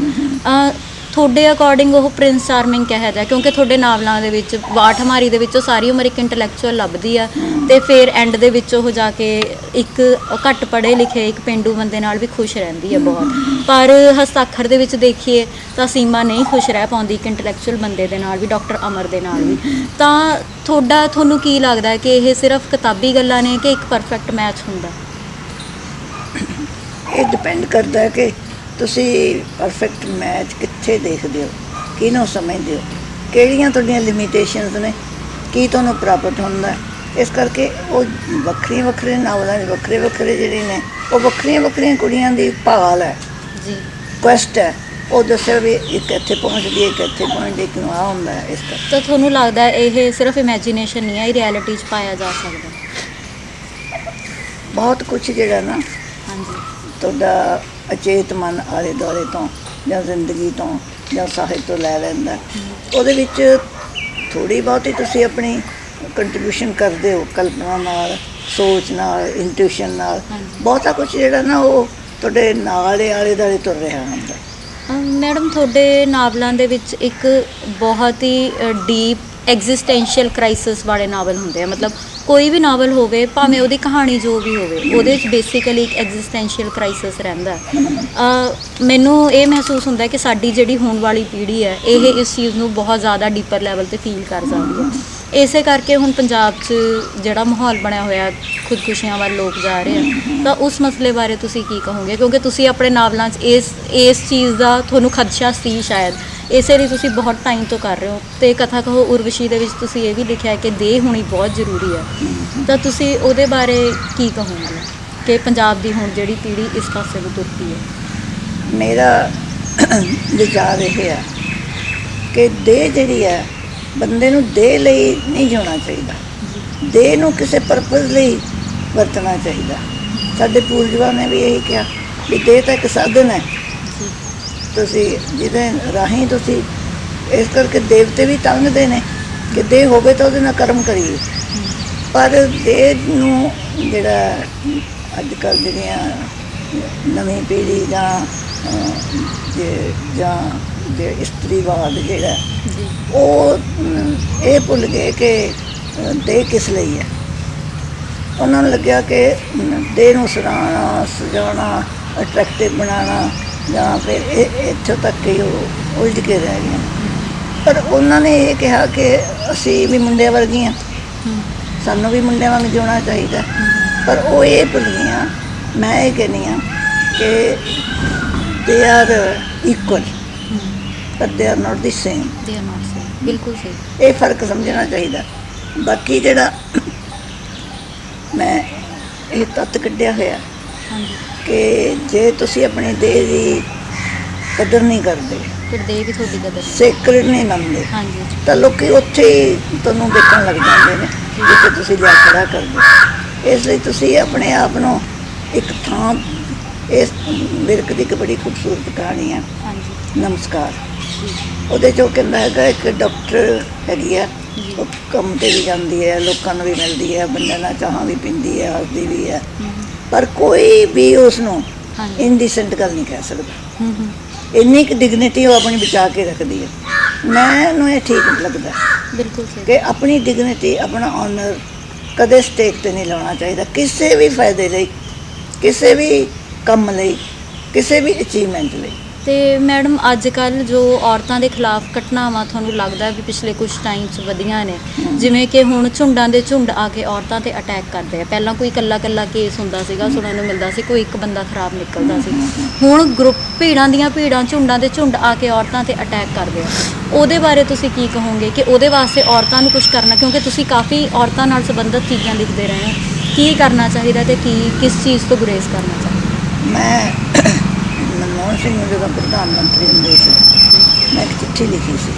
ਆ ਤੁਹਾਡੇ ਅਕੋਰਡਿੰਗ ਉਹ ਪ੍ਰਿੰਸ ਚਾਰਮਿੰਗ ਕਿਹਾ ਜਾ, ਕਿਉਂਕਿ ਤੁਹਾਡੇ ਨਾਵਲਾਂ ਦੇ ਵਿੱਚ ਬਾਠ ਹਮਾਰੀ ਦੇ ਵਿੱਚ ਉਹ ਸਾਰੀ ਉਮਰ ਇੱਕ ਇੰਟੈਲੈਕਚੁਅਲ ਲੱਭਦੀ ਆ ਤੇ ਫਿਰ ਐਂਡ ਦੇ ਵਿੱਚ ਉਹ ਜਾ ਕੇ ਇੱਕ ਘੱਟ ਪੜ੍ਹੇ ਲਿਖੇ ਇੱਕ ਪਿੰਡੂ ਬੰਦੇ ਨਾਲ ਵੀ ਖੁਸ਼ ਰਹਿੰਦੀ ਆ ਬਹੁਤ। ਪਰ ਹਸਤਾਖਰ ਦੇ ਵਿੱਚ ਦੇਖੀਏ ਤਾਂ ਸੀਮਾ ਨਹੀਂ ਖੁਸ਼ ਰਹਿ ਪਾਉਂਦੀ ਇੱਕ ਇੰਟੈਲੈਕਚੁਅਲ ਬੰਦੇ ਦੇ ਨਾਲ ਵੀ ਡਾਕਟਰ ਅਮਰ ਦੇ ਨਾਲ ਵੀ। ਤਾਂ ਤੁਹਾਡਾ, ਤੁਹਾਨੂੰ ਕੀ ਲੱਗਦਾ ਹੈ ਕਿ ਇਹ ਸਿਰਫ ਕਿਤਾਬੀ ਗੱਲਾਂ ਨੇ ਕਿ ਇੱਕ ਪਰਫੈਕਟ ਮੈਚ ਹੁੰਦਾ? ਇਹ ਡਿਪੈਂਡ ਕਰਦਾ ਹੈ ਕਿ ਤੁਸੀਂ ਪਰਫੈਕਟ ਮੈਚ ਕਿੱਥੇ ਦੇਖਦੇ ਹੋ ਕਿਹਨੂੰ ਸਮਝਦੇ ਹੋ ਕਿਹੜੀਆਂ ਤੁਹਾਡੀਆਂ ਲਿਮਿਟੇਸ਼ਨਸ ਨੇ? ਕੀ ਤੁਹਾਨੂੰ ਪ੍ਰਾਪਤ ਹੁੰਦਾ। ਇਸ ਕਰਕੇ ਉਹ ਵੱਖਰੀਆਂ ਵੱਖਰੇ ਨਾਵਲਾਂ ਦੇ ਵੱਖਰੇ ਵੱਖਰੇ ਜਿਹੜੇ ਨੇ ਉਹ ਵੱਖਰੀਆਂ ਵੱਖਰੀਆਂ ਕੁੜੀਆਂ ਦੀ ਭਾਲ ਹੈ। ਜੀ। ਕੁਐਸਟ ਹੈ। ਉਹ ਦੱਸਿਆ ਵੀ ਇੱਕ ਇੱਥੇ ਪਹੁੰਚਦੀ ਹੈ ਇੱਕ ਇੱਥੇ ਪਹੁੰਚਦੀ ਹੈ ਨੂੰ ਆ ਹੁੰਦਾ ਹੈ ਇਸ ਕਰਕੇ ਤਾਂ ਤੁਹਾਨੂੰ ਲੱਗਦਾ ਇਹ ਸਿਰਫ ਇਮੇਜਿਨੇਸ਼ਨ ਨਹੀਂ ਹੈ ਇਹ ਰਿਐਲਿਟੀ 'ਚ ਪਾਇਆ ਜਾ ਸਕਦਾ ਬਹੁਤ ਕੁਝ ਜਿਹੜਾ ਨਾ ਹਾਂਜੀ। ਤੁਹਾਡਾ ਅਚੇਤ ਮਨ ਆਲੇ ਦੁਆਲੇ ਤੋਂ ਜਾਂ ਜ਼ਿੰਦਗੀ ਤੋਂ ਜਾਂ ਸਾਹਿਤ ਤੋਂ ਲੈ ਲੈਂਦਾ। ਉਹਦੇ ਵਿੱਚ ਥੋੜੀ ਬਹੁਤੀ ਤੁਸੀਂ ਆਪਣੀ ਕੰਟਰੀਬਿਊਸ਼ਨ ਕਰਦੇ ਹੋ ਕਲਪਨਾ ਨਾਲ ਸੋਚ ਨਾਲ ਇੰਟੂਇਸ਼ਨ ਨਾਲ। ਬਹੁਤਾ ਕੁਝ ਜਿਹੜਾ ਨਾ ਉਹ ਤੁਹਾਡੇ ਨਾਲ ਦੇ ਆਲੇ ਦੁਆਲੇ ਤੁਰ ਰਿਹਾ ਹੁੰਦਾ। ਮੈਡਮ ਤੁਹਾਡੇ ਨਾਵਲਾਂ ਦੇ ਵਿੱਚ ਇੱਕ ਬਹੁਤ ਹੀ ਡੀਪ ਐਗਜ਼ਿਸਟੈਂਸ਼ੀਅਲ ਕ੍ਰਾਈਸਿਸ ਵਾਲੇ ਨਾਵਲ ਹੁੰਦੇ ਆ। ਮਤਲਬ ਕੋਈ ਵੀ ਨਾਵਲ ਹੋਵੇ ਭਾਵੇਂ ਉਹਦੀ ਕਹਾਣੀ ਜੋ ਵੀ ਹੋਵੇ ਉਹਦੇ ਵਿੱਚ ਬੇਸਿਕਲੀ ਇੱਕ ਐਗਜ਼ਿਸਟੈਂਸ਼ੀਅਲ ਕ੍ਰਾਈਸਿਸ ਰਹਿੰਦਾ ਅ, ਮੈਨੂੰ ਇਹ ਮਹਿਸੂਸ ਹੁੰਦਾ ਕਿ ਸਾਡੀ ਜਿਹੜੀ ਹੋਣ ਵਾਲੀ ਪੀੜ੍ਹੀ ਹੈ ਇਹ ਇਸ ਚੀਜ਼ ਨੂੰ ਬਹੁਤ ਜ਼ਿਆਦਾ ਡੀਪਰ ਲੈਵਲ ਤੇ ਫੀਲ ਕਰ ਸਕਦੀ ਹੈ। ਇਸੇ ਕਰਕੇ ਹੁਣ ਪੰਜਾਬ 'ਚ ਜਿਹੜਾ ਮਾਹੌਲ ਬਣਿਆ ਹੋਇਆ ਖੁਦਕੁਸ਼ੀਆਂ ਵੱਲ ਲੋਕ ਜਾ ਰਹੇ ਆ ਤਾਂ ਉਸ ਮਸਲੇ ਬਾਰੇ ਤੁਸੀਂ ਕੀ ਕਹੋਗੇ? ਕਿਉਂਕਿ ਤੁਸੀਂ ਆਪਣੇ ਨਾਵਲਾਂ 'ਚ ਇਸ ਇਸ ਚੀਜ਼ ਦਾ ਤੁਹਾਨੂੰ ਖਦਸ਼ਾ ਸੀ ਸ਼ਾਇਦ। ਇਸੇ ਲਈ ਤੁਸੀਂ ਬਹੁਤ ਟਾਈਮ ਤੋਂ ਕਰ ਰਹੇ ਹੋ। ਤੇ ਕਥਾ ਕਹੋ, ਉਰਵਸ਼ੀ ਦੇ ਵਿੱਚ ਤੁਸੀਂ ਇਹ ਵੀ ਲਿਖਿਆ ਹੈ ਕਿ ਦੇਹ ਹੋਣੀ ਬਹੁਤ ਜ਼ਰੂਰੀ ਹੈ। ਤਾਂ ਤੁਸੀਂ ਉਹਦੇ ਬਾਰੇ ਕੀ ਕਹੋਗੇ? ਕਿ ਪੰਜਾਬ ਦੀ ਹੁਣ ਜਿਹੜੀ ਪੀੜ੍ਹੀ ਇਸ ਪਾਸੇ ਨੂੰ ਤੁਰ ਪਈ ਹੈ। ਮੇਰਾ ਵਿਚਾਰ ਇਹ ਹੈ ਕਿ ਦੇਹ ਜਿਹੜੀ ਹੈ, ਬੰਦੇ ਨੂੰ ਦੇਹ ਲਈ ਨਹੀਂ ਜਿਉਣਾ ਚਾਹੀਦਾ। ਦੇਹ ਨੂੰ ਕਿਸੇ ਪਰਪਸ ਲਈ ਵਰਤਣਾ ਚਾਹੀਦਾ। ਸਾਡੇ ਪੂਰਜਵਾਂ ਨੇ ਵੀ ਇਹੀ ਕਿਹਾ ਵੀ ਦੇਹ ਤਾਂ ਇੱਕ ਸਾਧਨ ਹੈ। ਤੁਸੀਂ ਜਿਹਦੇ ਰਾਹੀਂ ਤੁਸੀਂ ਇਸ ਕਰਕੇ ਦੇਵਤੇ ਵੀ ਤੰਗਦੇ ਨੇ ਕਿ ਦੇਹ ਹੋਵੇ ਤਾਂ ਉਹਦੇ ਨਾਲ ਕਰਮ ਕਰੀਏ। ਪਰ ਦੇਹ ਨੂੰ ਜਿਹੜਾ ਅੱਜ ਕੱਲ੍ਹ ਜਿਹੜੀਆਂ ਨਵੀਂ ਪੀੜ੍ਹੀ ਜਾਂ ਜੇ ਜਾਂ ਜੇ ਇਸਤਰੀਵਾਦ ਜਿਹੜਾ, ਉਹ ਇਹ ਭੁੱਲ ਗਏ ਕਿ ਦੇਹ ਕਿਸ ਲਈ ਹੈ। ਉਹਨਾਂ ਨੂੰ ਲੱਗਿਆ ਕਿ ਦੇਹ ਨੂੰ ਸਜਾਉਣਾ ਸਜਾਉਣਾ ਅਟਰੈਕਟਿਵ ਬਣਾਉਣਾ ਜਾਂ ਫਿਰ ਇਹ ਇੱਥੋਂ ਤੱਕ ਹੀ ਉਹ ਉਲਝ ਕੇ ਰਹਿ ਗਏ ਪਰ ਉਹਨਾਂ ਨੇ ਇਹ ਕਿਹਾ ਕਿ ਅਸੀਂ ਵੀ ਮੁੰਡਿਆਂ ਵਰਗੀਆਂ। ਸਾਨੂੰ ਵੀ ਮੁੰਡਿਆਂ ਵਾਂਗ ਜਿਉਣਾ ਚਾਹੀਦਾ। ਪਰ ਉਹ ਇਹ ਭੁੱਲ ਗਈਆਂ। ਮੈਂ ਇਹ ਕਹਿੰਦੀ ਹਾਂ ਕਿ they are equal but they are not the same they are not same. ਬਿਲਕੁਲ ਸਹੀ। ਇਹ ਫ਼ਰਕ ਸਮਝਣਾ ਚਾਹੀਦਾ। ਬਾਕੀ ਜਿਹੜਾ ਮੈਂ ਇਹ ਤੱਤ ਕੱਢਿਆ ਹੋਇਆ। ਹਾਂਜੀ। ਕਿ ਜੇ ਤੁਸੀਂ ਆਪਣੀ ਦੇਹ ਦੀ ਕਦਰ ਨਹੀਂ ਕਰਦੇ ਫਿਰ ਦੇ ਵੀ ਤੁਹਾਡੀ ਕਦਰ ਨਹੀਂ। ਸੇਕਰਡ ਨਹੀਂ ਮੰਨਦੇ ਹਾਂਜੀ। ਤਾਂ ਲੋਕੀ ਉੱਥੇ ਹੀ ਤੁਹਾਨੂੰ ਦੇਖਣ ਲੱਗ ਜਾਂਦੇ ਨੇ ਜਿੱਥੇ ਤੁਸੀਂ ਲਿਆ ਖੜਾ ਕਰਦੇ। ਇਸ ਲਈ ਤੁਸੀਂ ਆਪਣੇ ਆਪ ਨੂੰ ਇੱਕ ਥਾਂ ਇਸ ਵਿਰਕ ਦੀ ਇੱਕ ਬੜੀ ਖੂਬਸੂਰਤ ਕਹਾਣੀ ਹੈ ਹਾਂਜੀ। ਨਮਸਕਾਰ। ਉਹਦੇ ਚੋਂ ਕਹਿੰਦਾ ਹੈਗਾ ਇੱਕ ਡਾਕਟਰ ਹੈਗੀ ਆ ਉਹ ਕੰਮ ਤੇ ਵੀ ਜਾਂਦੀ ਹੈ ਲੋਕਾਂ ਨੂੰ ਵੀ ਮਿਲਦੀ ਹੈ ਬੰਦੇ ਨਾਲ ਚਾਹਾਂ ਵੀ ਪਿੰਦੀ ਹੈ ਹੱਸਦੀ ਵੀ ਹੈ। ਪਰ ਕੋਈ ਵੀ ਉਸ ਨੂੰ ਹਾਂਜੀ। ਇਨਡੀਸੈਂਟ ਗੱਲ ਨਹੀਂ ਕਹਿ ਸਕਦਾ। ਹੂੰ ਹੂੰ। ਇੰਨੀ ਕੁ ਡਿਗਨਿਟੀ ਉਹ ਆਪਣੀ ਬਚਾ ਕੇ ਰੱਖਦੀ ਹੈ। ਮੈਨੂੰ ਇਹ ਠੀਕ ਲੱਗਦਾ ਬਿਲਕੁਲ ਸਹੀ। ਕਿ ਆਪਣੀ ਡਿਗਨਿਟੀ ਆਪਣਾ ਆਨਰ ਕਦੇ ਸਟੇਕ ਤੇ ਨਹੀਂ ਲਾਉਣਾ ਚਾਹੀਦਾ। ਕਿਸੇ ਵੀ ਫਾਇਦੇ ਲਈ ਕਿਸੇ ਵੀ ਕੰਮ ਲਈ ਕਿਸੇ ਵੀ ਅਚੀਵਮੈਂਟ ਲਈ। ਤੇ ਮੈਡਮ ਅੱਜ ਕੱਲ ਜੋ ਔਰਤਾਂ ਦੇ ਖਿਲਾਫ ਘਟਨਾਵਾਂ ਤੁਹਾਨੂੰ ਲੱਗਦਾ ਵੀ ਪਿਛਲੇ ਕੁਝ ਟਾਈਮ 'ਚ ਵਧੀਆਂ ਨੇ? ਜਿਵੇਂ ਕਿ ਹੁਣ ਝੁੰਡਾਂ ਦੇ ਝੁੰਡ ਆ ਕੇ ਔਰਤਾਂ ਤੇ ਅਟੈਕ ਕਰਦੇ ਆ। ਪਹਿਲਾਂ ਕੋਈ ਇਕੱਲਾ ਇਕੱਲਾ ਕੇਸ ਹੁੰਦਾ ਸੀਗਾ, ਸੁਣਨ ਨੂੰ ਮਿਲਦਾ ਸੀ, ਕੋਈ ਇੱਕ ਬੰਦਾ ਖਰਾਬ ਨਿਕਲਦਾ ਸੀ। ਹੁਣ ਗਰੁੱਪ ਭੀੜਾਂ ਦੀਆਂ ਭੀੜਾਂ, ਝੁੰਡਾਂ ਦੇ ਝੁੰਡ ਆ ਕੇ ਔਰਤਾਂ ਤੇ ਅਟੈਕ ਕਰਦੇ ਆ। ਉਹਦੇ ਬਾਰੇ ਤੁਸੀਂ ਕੀ ਕਹੋਗੇ ਕਿ ਉਹਦੇ ਵਾਸਤੇ ਔਰਤਾਂ ਨੂੰ ਕੁਝ ਕਰਨਾ? ਕਿਉਂਕਿ ਤੁਸੀਂ ਕਾਫੀ ਔਰਤਾਂ ਨਾਲ ਸੰਬੰਧਿਤ ਚੀਜ਼ਾਂ ਲਿਖਦੇ ਰਹੇ ਹੋ। ਕੀ ਕਰਨਾ ਚਾਹੀਦਾ ਤੇ ਕੀ, ਕਿਸ ਚੀਜ਼ ਤੋਂ ਗੁਰੇਜ਼ ਕਰਨਾ ਚਾਹੀਦਾ? ਮੈਂ ਮਨਮੋਹਨ ਸਿੰਘ ਜਦੋਂ ਪ੍ਰਧਾਨ ਮੰਤਰੀ ਹੁੰਦੇ ਸੀ, ਮੈਂ ਇੱਕ ਚਿੱਠੀ ਲਿਖੀ ਸੀ।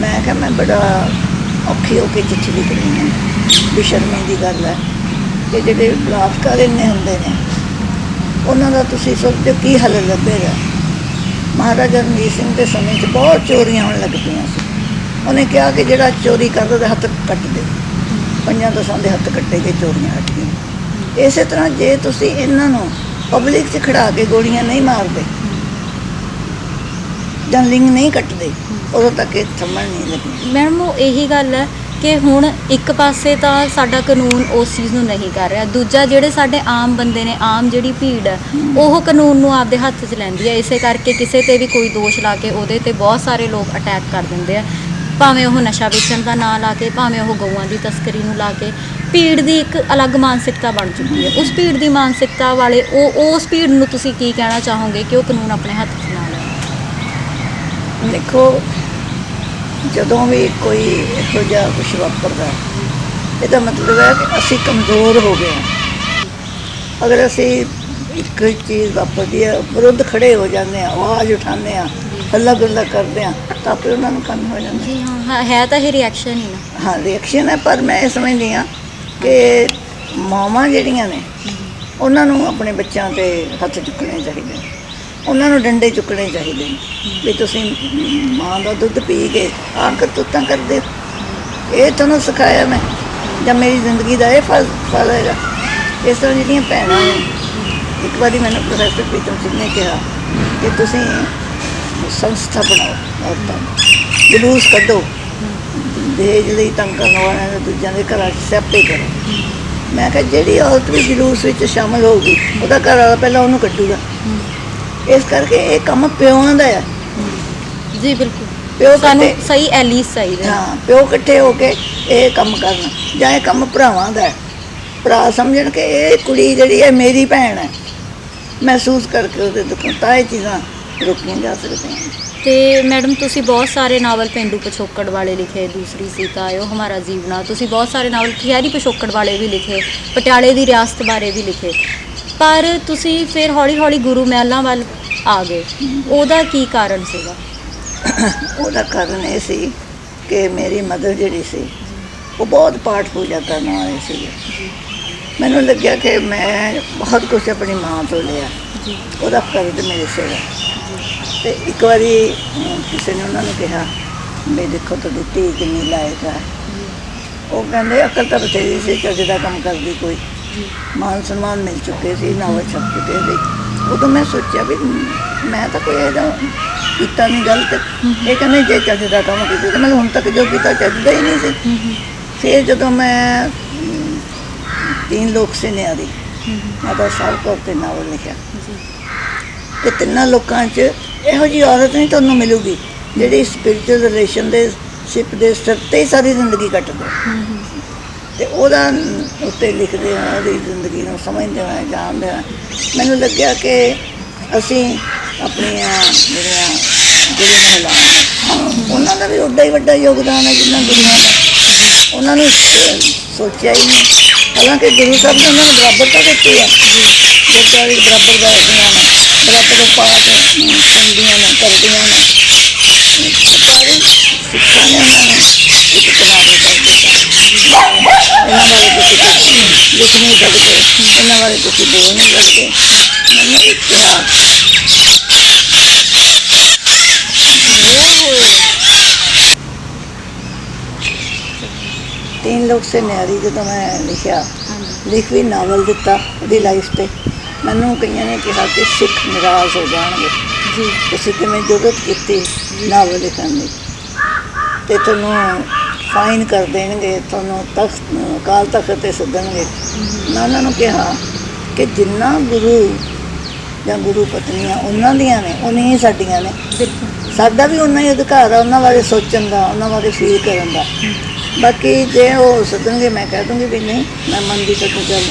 ਮੈਂ ਕਿਹਾ ਮੈਂ ਬੜਾ ਔਖੀ ਹੋ ਕੇ ਚਿੱਠੀ ਲਿਖ ਰਹੀ ਹਾਂ। ਬਿਸ਼ਰਮੀ ਦੀ ਗੱਲ ਹੈ ਕਿ ਜਿਹੜੇ ਬਲਾਤਕਾਰ ਇੰਨੇ ਹੁੰਦੇ ਨੇ, ਉਹਨਾਂ ਦਾ ਤੁਸੀਂ ਸੋਚੋ ਕੀ ਹੱਲ ਲੱਭੇਗਾ? ਮਹਾਰਾਜਾ ਰਣਜੀਤ ਸਿੰਘ ਦੇ ਸਮੇਂ 'ਚ ਬਹੁਤ ਚੋਰੀਆਂ ਹੋਣ ਲੱਗ ਪਈਆਂ ਸੀ। ਉਹਨੇ ਕਿਹਾ ਕਿ ਜਿਹੜਾ ਚੋਰੀ ਕਰਦਾ ਉਹਦੇ ਹੱਥ ਕੱਟ ਦੇ। ਪੰਜਾਂ ਦਸਾਂ ਦੇ ਹੱਥ ਕੱਟੇ ਗਏ ਚੋਰੀਆਂ ਹਟ ਗਈਆਂ। ਇਸੇ ਤਰ੍ਹਾਂ ਜੇ ਤੁਸੀਂ ਇਹਨਾਂ ਨੂੰ ਪਬਲਿਕ 'ਚ ਖੜਾ ਕੇ ਗੋਲੀਆਂ ਨਹੀਂ ਮਾਰਦੇ। ਜਾਂ ਲਿੰਗ ਨਹੀਂ ਕੱਟਦੇ। ਉਦੋਂ ਤੱਕ ਇਹ ਥੰਮਣ ਨਹੀਂ ਲੱਗਣੀ ਮੈਡਮ, ਉਹ ਇਹੀ ਗੱਲ ਹੈ ਕਿ ਹੁਣ ਇੱਕ ਪਾਸੇ ਤਾਂ ਸਾਡਾ ਕਾਨੂੰਨ ਉਸ ਚੀਜ਼ ਨੂੰ ਨਹੀਂ ਕਰ ਰਿਹਾ। ਦੂਜਾ ਜਿਹੜੇ ਸਾਡੇ ਆਮ ਬੰਦੇ ਨੇ, ਆਮ ਜਿਹੜੀ ਭੀੜ ਹੈ, ਉਹ ਕਾਨੂੰਨ ਨੂੰ ਆਪਦੇ ਹੱਥ 'ਚ ਲੈਂਦੀ ਹੈ। ਇਸੇ ਕਰਕੇ ਕਿਸੇ ਤੇ ਵੀ ਕੋਈ ਦੋਸ਼ ਲਾ ਕੇ ਉਹਦੇ ਤੇ ਬਹੁਤ ਸਾਰੇ ਲੋਕ ਅਟੈਕ ਕਰ ਦਿੰਦੇ ਆ। ਭਾਵੇਂ ਉਹ ਨਸ਼ਾ ਵੇਚਣ ਦਾ ਨਾਂ ਲਾ ਕੇ, ਭਾਵੇਂ ਉਹ ਗਊਆਂ ਦੀ ਤਸਕਰੀ ਨੂੰ ਲਾ ਕੇ ਭੀੜ ਦੀ ਇੱਕ ਅਲੱਗ ਮਾਨਸਿਕਤਾ ਬਣ ਚੁੱਕੀ ਹੈ। ਉਸ ਭੀੜ ਦੀ ਮਾਨਸਿਕਤਾ ਵਾਲੇ ਉਹ ਉਸ ਭੀੜ ਨੂੰ ਤੁਸੀਂ ਕੀ ਕਹਿਣਾ ਚਾਹੋਗੇ ਕਿ ਉਹ ਕਾਨੂੰਨ ਆਪਣੇ ਹੱਥ 'ਚ ਨਾ ਲੈਣ ਦੇਖੋ ਜਦੋਂ ਵੀ ਕੋਈ ਇਹੋ ਜਿਹਾ ਕੁਝ ਵਾਪਰਦਾ ਇਹਦਾ ਮਤਲਬ ਹੈ ਕਿ ਅਸੀਂ ਕਮਜ਼ੋਰ ਹੋ ਗਏ ਹਾਂ। ਅਗਰ ਅਸੀਂ ਇੱਕ ਚੀਜ਼ ਵਾਪਰਦੀ ਹੈ ਵਿਰੁੱਧ ਖੜੇ ਹੋ ਜਾਂਦੇ ਆ ਆਵਾਜ਼ ਉਠਾਉਂਦੇ ਆ ਹੱਲਾ ਗੁੱਲਾ ਕਰਦੇ ਆ ਤਾਂ ਆਪੇ ਉਹਨਾਂ ਨੂੰ ਕੰਮ ਹੋ ਜਾਂਦਾ। ਜੀ ਹਾਂ ਹਾਂ, ਹੈ ਤਾਂ ਇਹ ਰਿਐਕਸ਼ਨ ਹੀ ਨਾ। ਹਾਂ ਰਿਐਕਸ਼ਨ ਹੈ ਪਰ ਮੈਂ ਇਹ ਸਮਝਦੀ ਹਾਂ ਕਿ ਮਾਵਾਂ ਜਿਹੜੀਆਂ ਨੇ, ਉਹਨਾਂ ਨੂੰ ਆਪਣੇ ਬੱਚਿਆਂ ਤੇ ਹੱਥ ਚੁੱਕਣੇ ਚਾਹੀਦੇ ਨੇ ਉਹਨਾਂ ਨੂੰ ਡੰਡੇ ਚੁੱਕਣੇ ਚਾਹੀਦੇ ਨੇ ਵੀ ਤੁਸੀਂ ਮਾਂ ਦਾ ਦੁੱਧ ਪੀ ਕੇ ਆਹ ਕਰਤੂਤਾਂ ਕਰਦੇ ਹੋ। ਇਹ ਤੁਹਾਨੂੰ ਸਿਖਾਇਆ ਮੈਂ, ਜਾਂ ਮੇਰੀ ਜ਼ਿੰਦਗੀ ਦਾ ਇਹ ਫਲ ਫਲ ਹੈਗਾ ਇਸ ਤਰ੍ਹਾਂ ਜਿਹੜੀਆਂ ਭੈਣਾਂ ਨੇ, ਇੱਕ ਵਾਰੀ ਮੈਨੂੰ ਪ੍ਰੋਫੈਸਰ ਪ੍ਰੀਤਮ ਸਿੰਘ ਨੇ ਕਿਹਾ ਕਿ ਤੁਸੀਂ ਸੰਸਥਾ ਬਣਾਓ ਔਰਤਾਂ ਦੀ। ਜਲੂਸ ਕੱਢੋ ਦਹੇਜ ਲਈ ਤੰਗ ਕਰਨ ਵਾਲਿਆਂ ਦੇ ਦੂਜਿਆਂ ਦੇ ਘਰਾਂ 'ਚ ਸਿਆਪੇ ਕਰੋ। ਮੈਂ ਕਿਹਾ ਜਿਹੜੀ ਔਰਤ ਵੀ ਜਲੂਸ ਵਿੱਚ ਸ਼ਾਮਲ ਹੋਊਗੀ ਉਹਦਾ ਘਰ ਵਾਲਾ ਪਹਿਲਾਂ ਉਹਨੂੰ ਕੱਢੂਗਾ। ਇਸ ਕਰਕੇ ਇਹ ਕੰਮ ਪਿਓਾਂ ਦਾ ਹੈ ਜੀ ਬਿਲਕੁਲ। ਪਿਓ ਸਾਨੂੰ ਇਕੱਠੇ- ਸਹੀ ਐਲੀਸ ਚਾਹੀਦੇ ਨੇ। ਹਾਂ ਪਿਓ ਇਕੱਠੇ ਹੋ ਕੇ ਇਹ ਕੰਮ ਕਰਨ ਜਾਂ ਇਹ ਕੰਮ ਭਰਾਵਾਂ ਦਾ ਹੈ। ਭਰਾ ਸਮਝਣ ਕਿ ਇਹ ਕੁੜੀ ਜਿਹੜੀ ਹੈ ਮੇਰੀ ਭੈਣ ਹੈ। ਮਹਿਸੂਸ ਕਰਕੇ ਉਹਦੇ ਦੁੱਖੋਂ ਤਾਂ ਇਹ ਚੀਜ਼ਾਂ ਰੋਕੀਆਂ ਜਾ ਸਕਦੀਆਂ ਤੇ ਮੈਡਮ ਤੁਸੀਂ ਬਹੁਤ ਸਾਰੇ ਨਾਵਲ ਪਿੰਡੂ ਪਿਛੋਕੜ ਵਾਲੇ ਲਿਖੇ ਦੂਸਰੀ ਸੀਤਾ ਆਇਓ ਹਮਾਰਾ ਜੀਵਨਾ ਤੁਸੀਂ ਬਹੁਤ ਸਾਰੇ ਨਾਵਲ ਖਿਆਰੀ ਪਿਛੋਕੜ ਵਾਲੇ ਵੀ ਲਿਖੇ ਪਟਿਆਲੇ ਦੀ ਰਿਆਸਤ ਬਾਰੇ ਵੀ ਲਿਖੇ। ਪਰ ਤੁਸੀਂ ਫਿਰ ਹੌਲੀ-ਹੌਲੀ ਗੁਰੂ ਮਹਿਲਾਂ ਵੱਲ ਆ ਗਏ। ਉਹਦਾ ਕੀ ਕਾਰਨ ਸੀਗਾ? ਉਹਦਾ ਕਾਰਨ ਇਹ ਸੀ ਕਿ ਮੇਰੀ ਮਦਰ ਜਿਹੜੀ ਸੀ ਉਹ ਬਹੁਤ ਪਾਠ ਪੂਜਾ ਕਰਨ ਵਾਲੀ ਸੀ। ਮੈਨੂੰ ਲੱਗਿਆ ਕਿ ਮੈਂ ਬਹੁਤ ਕੁਝ ਆਪਣੀ ਮਾਂ ਤੋਂ ਲਿਆ। ਉਹਦਾ ਕਰਜ਼ ਮੇਰੇ ਸਿਰ ਹੈ। ਤੇ ਇੱਕ ਵਾਰੀ ਕਿਸੇ ਨੇ ਉਹਨਾਂ ਨੂੰ ਕਿਹਾ ਵੀ ਦੇਖੋ ਤੁਹਾਡੀ ਧੀ ਕਿੰਨੀ ਲਾਇਕ ਹੈ ਉਹ ਕਹਿੰਦੇ ਅਕਲ ਤਾਂ ਬਥੇਰੀ ਸੀ ਚੱਜ ਦਾ ਕੰਮ ਕਰਦੀ ਕੋਈ। ਮਾਨ ਸਨਮਾਨ ਮਿਲ ਚੁੱਕੇ ਸੀ ਨਾਵਲ ਛਪ ਚੁੱਕੇ ਸੀ। ਉਦੋਂ ਮੈਂ ਸੋਚਿਆ ਵੀ ਮੈਂ ਤਾਂ ਕੋਈ ਇਹਦਾ ਕੀਤਾ ਨਹੀਂ ਗਲਤ। ਇਹ ਕਹਿੰਦੇ ਜੇ ਚੱਜ ਦਾ ਕੰਮ ਕੀਤਾ ਤਾਂ ਮੈਂ ਹੁਣ ਤੱਕ ਜੋ ਕੀਤਾ ਚੱਜ ਦਾ ਹੀ ਨਹੀਂ ਸੀ। ਫਿਰ ਜਦੋਂ ਮੈਂ ਤੀਨ ਲੋਕ ਸੇ ਨਿਆਰੀ ਮਾਤਾ ਸਾਹਿਬ ਕੌਰ ਤੇ ਨਾਵਲ ਲਿਖਿਆ। ਤੇ ਤਿੰਨਾਂ ਲੋਕਾਂ 'ਚ ਇਹੋ ਜਿਹੀ ਔਰਤ ਨਹੀਂ ਤੁਹਾਨੂੰ ਮਿਲੂਗੀ, ਜਿਹੜੀ ਸਪਿਰਚੁਅਲ ਰਿਲੇਸ਼ਨ ਦੇ ਸ਼ਿਪ ਦੇ ਸਿਰ ਤੇ ਹੀ ਸਾਰੀ ਜ਼ਿੰਦਗੀ ਕੱਟ ਦੇ ਤੇ ਉਹਦਾ ਉੱਤੇ ਲਿਖਦੇ ਹਾਂ ਉਹਦੀ ਜ਼ਿੰਦਗੀ ਨੂੰ ਸਮਝਦੇ ਹਾਂ ਜਾਣਦੇ ਹਾਂ ਮੈਨੂੰ ਲੱਗਿਆ ਕਿ ਅਸੀਂ ਆਪਣੀਆਂ ਜਿਹੜੀਆਂ ਗੁਰੂ ਮਹਿਲਾਵਾਂ ਉਹਨਾਂ ਦਾ ਵੀ ਉੱਡਾ ਹੀ ਵੱਡਾ ਯੋਗਦਾਨ ਹੈ ਜਿੰਨਾ ਗੁਰੂਆਂ ਦਾ। ਉਹਨਾਂ ਨੂੰ ਸੋਚਿਆ ਹੀ ਨਹੀਂ। ਹਾਲਾਂਕਿ ਗੁਰੂ ਸਾਹਿਬ ਨੇ ਉਹਨਾਂ ਨੂੰ ਬਰਾਬਰਤਾ ਦਿੱਤੀ ਹੈ ਗੁਰਦੁਆਰੇ ਵਿੱਚ ਬਰਾਬਰ ਬੈਠਦੀਆਂ ਨੇ ਬਰਾਬਰ ਪਾਠ ਅਮ, ਸੁਣਦੀਆਂ ਨੇ ਕਰਦੀਆਂ ਨੇ। ਪਰ ਸਿੱਖਾਂ ਨੇ ਉਹਨਾਂ ਨੂੰ ਇੱਕ ਕਿਨਾਰੇ ਕਰ ਦਿੱਤਾ ਇਹਨਾਂ ਬਾਰੇ ਤੁਸੀਂ ਕੁਛ ਲਿਖ ਨਹੀਂ ਸਕਦੇ ਇਹਨਾਂ ਬਾਰੇ ਤੁਸੀਂ ਬੋਲ ਨਹੀਂ ਸਕਦੇ। ਮੈਨੂੰ ਇਤਿਹਾਸ तीन लोग से न्यारी ਜਦੋਂ ਮੈਂ ਲਿਖਿਆ ਹਾਂਜੀ ਲਿਖ ਵੀ ਨਾਵਲ ਦਿੱਤਾ ਉਹਦੀ ਲਾਈਫ ਤੇ ਮੈਨੂੰ ਕਈਆਂ ਨੇ ਕਿਹਾ ਕਿ ਸਿੱਖ ਨਿਰਾਸ਼ ਹੋ ਜਾਣਗੇ ਜੀ ਤੁਸੀਂ ਕਿਵੇਂ ਜੁਰਤ ਕੀਤੀ ਨਾਵਲ ਲਿਖਣ ਦੀ ਤੇ ਤੁਹਾਨੂੰ ਫਾਈਨ ਕਰ ਦੇਣਗੇ ਤੁਹਾਨੂੰ ਤਖਤ ਕਾਲ ਤਖਤ ਤੇ ਸੱਦਣਗੇ ਮੈਂ ਉਹਨਾਂ ਨੂੰ ਕਿਹਾ ਕਿ ਜਿੰਨਾ ਗੁਰੂ ਜਾਂ ਗੁਰੂ ਪਤਨੀਆਂ ਉਹਨਾਂ ਦੀਆਂ ਨੇ ਉਨੀਆਂ ਹੀ ਸਾਡੀਆਂ ਨੇ ਬਿਲਕੁਲ ਸਾਡਾ ਵੀ ਉਨਾ ਹੀ ਅਧਿਕਾਰ ਆ ਉਹਨਾਂ ਬਾਰੇ ਸੋਚਣ ਦਾ ਉਹਨਾਂ ਬਾਰੇ ਫੀਲ ਕਰਨ ਦਾ ਬਾਕੀ ਜੇ ਹੋ ਸਕਣਗੇ ਮੈਂ ਕਹਿ ਦੂੰਗੀ ਵੀ ਨਹੀਂ, ਮੈਂ ਮੰਨਦੀ ਸਕੂ ਚੱਲ।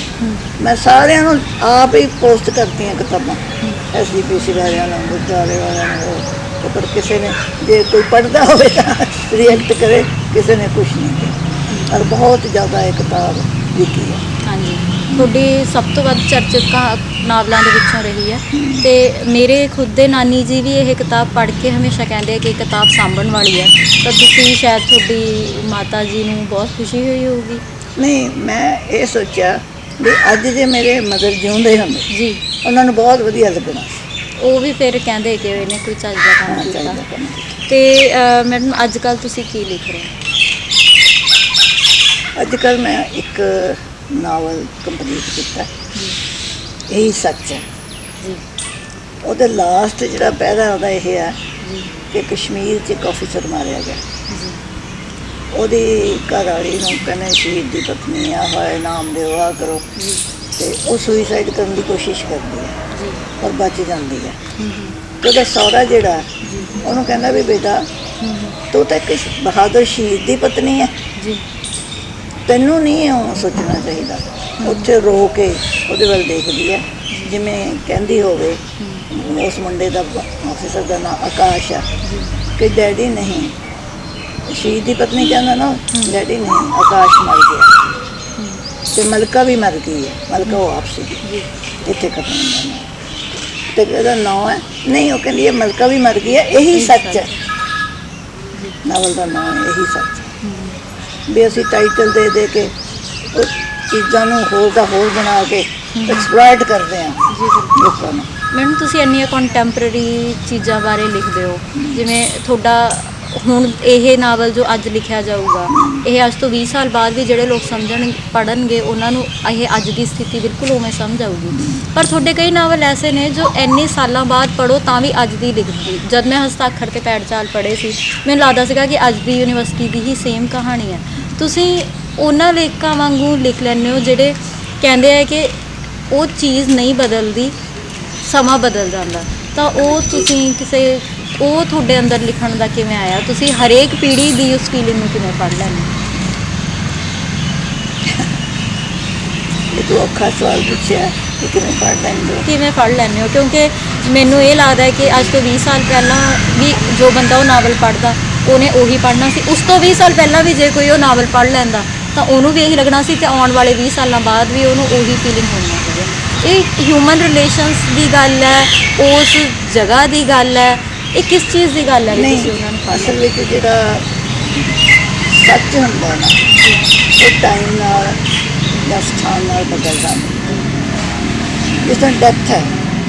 ਮੈਂ ਸਾਰਿਆਂ ਨੂੰ ਆਪ ਹੀ ਪੋਸਟ ਕਰਤੀਆਂ ਕਿਤਾਬਾਂ ਐਸਜੀਪੀਸੀ ਵਾਲਿਆਂ ਨੂੰ, ਗੁਰਦੁਆਰੇ ਵਾਲਿਆਂ ਨੂੰ, ਉਹ ਤੇ ਪਰ ਕਿਸੇ ਨੇ, ਜੇ ਕੋਈ ਪੜਦਾ ਹੋਵੇ ਤਾਂ ਰਿਐਕਟ ਕਰੇ, ਕਿਸੇ ਨੇ ਕੁਝ ਨਹੀਂ ਕਿਹਾ ਔਰ ਬਹੁਤ ਜ਼ਿਆਦਾ ਇਹ ਕਿਤਾਬ ਲਿਖੀ ਹੈ। ਤੁਹਾਡੀ ਸਭ ਤੋਂ ਵੱਧ ਚਰਚਿਤ ਕਹਾ ਨਾਵਲਾਂ ਦੇ ਵਿੱਚੋਂ ਰਹੀ ਹੈ। ਤੇ ਮੇਰੇ ਖੁਦ ਦੇ ਨਾਨੀ ਜੀ ਵੀ ਇਹ ਕਿਤਾਬ ਪੜ੍ਹ ਕੇ ਹਮੇਸ਼ਾ ਕਹਿੰਦੇ ਆ ਕਿ ਇਹ ਕਿਤਾਬ ਸਾਂਭਣ ਵਾਲੀ ਹੈ। ਤਾਂ ਤੁਸੀਂ ਸ਼ਾਇਦ ਤੁਹਾਡੀ ਮਾਤਾ ਜੀ ਨੂੰ ਬਹੁਤ ਖੁਸ਼ੀ ਹੋਈ ਹੋਊਗੀ। ਨਹੀਂ ਮੈਂ ਇਹ ਸੋਚਿਆ ਵੀ ਅੱਜ ਜੇ ਮੇਰੇ ਮਦਰ ਜਿਉਂਦੇ ਹੁੰਦੇ ਜੀ। ਉਹਨਾਂ ਨੂੰ ਬਹੁਤ ਵਧੀਆ ਲੱਗਣਾ। ਉਹ ਵੀ ਫਿਰ ਕਹਿੰਦੇ ਕਿ ਇਹਨੇ ਕੋਈ ਚੱਜ ਦਾ ਕੰਮ ਹਾਂ ਕੀਤਾ। ਚਾਹੀਦਾ ਕੰਮ ਕੀਤਾ। ਤੇ ਅਹ, ਮੈਡਮ ਅੱਜ ਕੱਲ ਤੁਸੀਂ ਕੀ ਲਿਖ ਰਹੇ ਹੋ? ਅੱਜ ਕੱਲ ਮੈਂ ਇੱਕ ਨਾਵਲ ਕੰਪਲੀਟ ਕੀਤਾ। ਇਹੀ ਸੱਚ ਹੈ। ਉਹਦੇ ਲਾਸਟ ਜਿਹੜਾ ਪਹਿਰਾ ਉਹਦਾ ਇਹ ਹੈ ਕਿ ਕਸ਼ਮੀਰ 'ਚ ਇੱਕ ਆਫੀਸਰ ਮਾਰਿਆ ਗਿਆ। ਉਹਦੀ ਘਰ ਵਾਲੀ ਨੂੰ ਕਹਿੰਦੇ ਸ਼ਹੀਦ ਦੀ ਪਤਨੀ ਆ ਹੋਏ ਨਾਮ ਆ ਕਰੋ। ਤੇ ਉਹ ਸੁਈਸਾਈਡ ਕਰਨ ਦੀ ਕੋਸ਼ਿਸ਼ ਕਰਦੀ ਹੈ ਪਰ ਬਚ ਜਾਂਦੀ ਹੈ। ਉਹਦਾ ਸਹੁਰਾ ਜਿਹੜਾ ਉਹਨੂੰ ਕਹਿੰਦਾ ਵੀ ਬੇਟਾ ਤੂੰ ਤਾਂ ਇੱਕ ਬਹਾਦਰ ਸ਼ਹੀਦ ਦੀ ਪਤਨੀ ਹੈ। ਜੀ। ਤੈਨੂੰ ਨਹੀਂ ਉਹ ਸੋਚਣਾ ਚਾਹੀਦਾ। ਉੱਥੇ ਰੋ ਕੇ ਉਹਦੇ ਵੱਲ ਦੇਖਦੀ ਹੈ ਜਿਵੇਂ ਕਹਿੰਦੀ ਹੋਵੇ, ਉਸ ਮੁੰਡੇ ਦਾ ਆਫੀਸਰ ਦਾ ਨਾਮ ਆਕਾਸ਼ ਆ ਕਿ ਡੈਡੀ ਨਹੀਂ। ਸ਼ਹੀਦ ਦੀ ਪਤਨੀ ਕਹਿੰਦਾ ਨਾ, ਡੈਡੀ ਨਹੀਂ, ਆਕਾਸ਼ ਮਰ ਗਿਆ। ਤੇ ਮਲਕਾ ਵੀ ਮਰ ਗਈ ਹੈ ਮਲਕਾ ਉਹ ਆਪ ਸੀ ਇੱਥੇ ਖਤਮ ਹੁੰਦਾ ਨਾ ਤੇ ਇਹਦਾ ਨਾਮ ਹੈ, ਨਹੀਂ, ਉਹ ਕਹਿੰਦੀ ਹੈ, ਮਲਕਾ ਵੀ ਮਰ ਗਈ ਹੈ ਇਹੀ ਸੱਚ ਹੈ। ਨਾਵਲ ਦਾ ਨਾਮ ਇਹੀ ਸੱਚ ਵੀ ਅਸੀਂ ਟਾਈਟਲ ਦੇ ਦੇ ਕੇ ਉਹ ਚੀਜ਼ਾਂ ਨੂੰ ਹੋਰ ਦਾ ਹੋਰ ਬਣਾ ਕੇ ਐਕਸਪਲੋਇਟ ਕਰਦੇ ਹਾਂ ਜੀ ਲੋਕਾਂ ਨੂੰ। ਮੈਡਮ ਤੁਸੀਂ ਇੰਨੀਆਂ ਕੰਟੈਂਪਰੇਰੀ ਚੀਜ਼ਾਂ ਬਾਰੇ ਲਿਖਦੇ ਹੋ। ਜਿਵੇਂ ਤੁਹਾਡਾ ਹੁਣ ਇਹ ਨਾਵਲ ਜੋ ਅੱਜ ਲਿਖਿਆ ਜਾਊਗਾ, ਇਹ ਅੱਜ ਤੋਂ 20 ਸਾਲ ਬਾਅਦ ਵੀ ਜਿਹੜੇ ਲੋਕ ਸਮਝਣ ਪੜਨਗੇ ਉਹਨਾਂ ਨੂੰ ਇਹ ਅੱਜ ਦੀ ਸਥਿਤੀ ਬਿਲਕੁਲ ਉਵੇਂ ਸਮਝ ਆਊਗੀ। ਪਰ ਤੁਹਾਡੇ ਕਈ ਨਾਵਲ ਐਸੇ ਨੇ ਜੋ ਇੰਨੇ ਸਾਲਾਂ ਬਾਅਦ ਪੜੋ ਤਾਂ ਵੀ ਅੱਜ ਦੀ ਲਿਖਦੀ। ਜਦ ਮੈਂ ਹਸਤਾਖਰ ਤੇ ਪੈੜ ਚਾਲ ਪੜ੍ਹੇ ਸੀ, ਮੈਨੂੰ ਲੱਗਦਾ ਸੀਗਾ ਕਿ ਅੱਜ ਦੀ ਯੂਨੀਵਰਸਿਟੀ ਦੀ ਹੀ ਸੇਮ ਕਹਾਣੀ ਹੈ। ਤੁਸੀਂ ਉਹਨਾਂ ਲੇਖਕਾਂ ਵਾਂਗੂ ਲਿਖ ਲੈਂਦੇ ਹੋ ਜਿਹੜੇ ਕਹਿੰਦੇ ਆ ਕਿ ਉਹ ਚੀਜ਼ ਨਹੀਂ ਬਦਲਦੀ ਸਮਾਂ ਬਦਲ ਜਾਂਦਾ। ਤਾਂ ਉਹ ਤੁਸੀਂ ਕਿਸੇ ਉਹ ਤੁਹਾਡੇ ਅੰਦਰ ਲਿਖਣ ਦਾ ਕਿਵੇਂ ਆਇਆ? ਤੁਸੀਂ ਹਰੇਕ ਪੀੜ੍ਹੀ ਦੀ ਉਸ ਫੀਲਿੰਗ ਨੂੰ ਕਿਵੇਂ ਪੜ੍ਹ ਲੈਂਦੇ ਹੋ? ਇਹ ਤੋਂ ਔਖਾ ਸਵਾਲ ਪੁੱਛਿਆ ਕਿ ਕਿਵੇਂ ਪੜ੍ਹ ਲੈਂਦੇ ਹੋ? ਕਿਵੇਂ ਪੜ੍ਹ ਲੈਂਦੇ ਹੋ? ਕਿਉਂਕਿ ਮੈਨੂੰ ਇਹ ਲੱਗਦਾ ਹੈ ਕਿ ਅੱਜ ਤੋਂ 20 ਸਾਲ ਪਹਿਲਾਂ ਵੀ ਜੋ ਬੰਦਾ ਉਹ ਨਾਵਲ ਪੜ੍ਹਦਾ ਉਹਨੇ ਉਹੀ ਪੜ੍ਹਨਾ ਸੀ। ਉਸ ਤੋਂ 20 ਸਾਲ ਪਹਿਲਾਂ ਵੀ ਜੇ ਕੋਈ ਉਹ ਨਾਵਲ ਪੜ੍ਹ ਲੈਂਦਾ ਤਾਂ ਉਹਨੂੰ ਵੀ ਇਹੀ ਲੱਗਣਾ ਸੀ ਤੇ ਆਉਣ ਵਾਲੇ 20 ਸਾਲਾਂ ਬਾਅਦ ਵੀ ਉਹਨੂੰ ਉਹੀ ਫੀਲਿੰਗ ਹੋਣੀ ਹੈ। ਇਹ ਹਿਊਮਨ ਰਿਲੇਸ਼ਨਸ ਦੀ ਗੱਲ ਹੈ ਉਸ ਜਗ੍ਹਾ ਦੀ ਗੱਲ ਹੈ ਇਹ ਕਿਸ ਚੀਜ਼ ਦੀ ਗੱਲ ਹੈ ਵੀ ਤੁਸੀਂ ਉਹਨਾਂ ਨੂੰ ਅਸਲ ਵਿੱਚ ਜਿਹੜਾ ਸੱਚ ਹੁੰਦਾ ਨਾ ਉਹ ਟਾਈਮ ਨਾਲ ਜਾਂ ਸਥਾਨ ਨਾਲ ਬਦਲਦਾ ਜਿਸ ਤਰ੍ਹਾਂ ਡੈਥ ਹੈ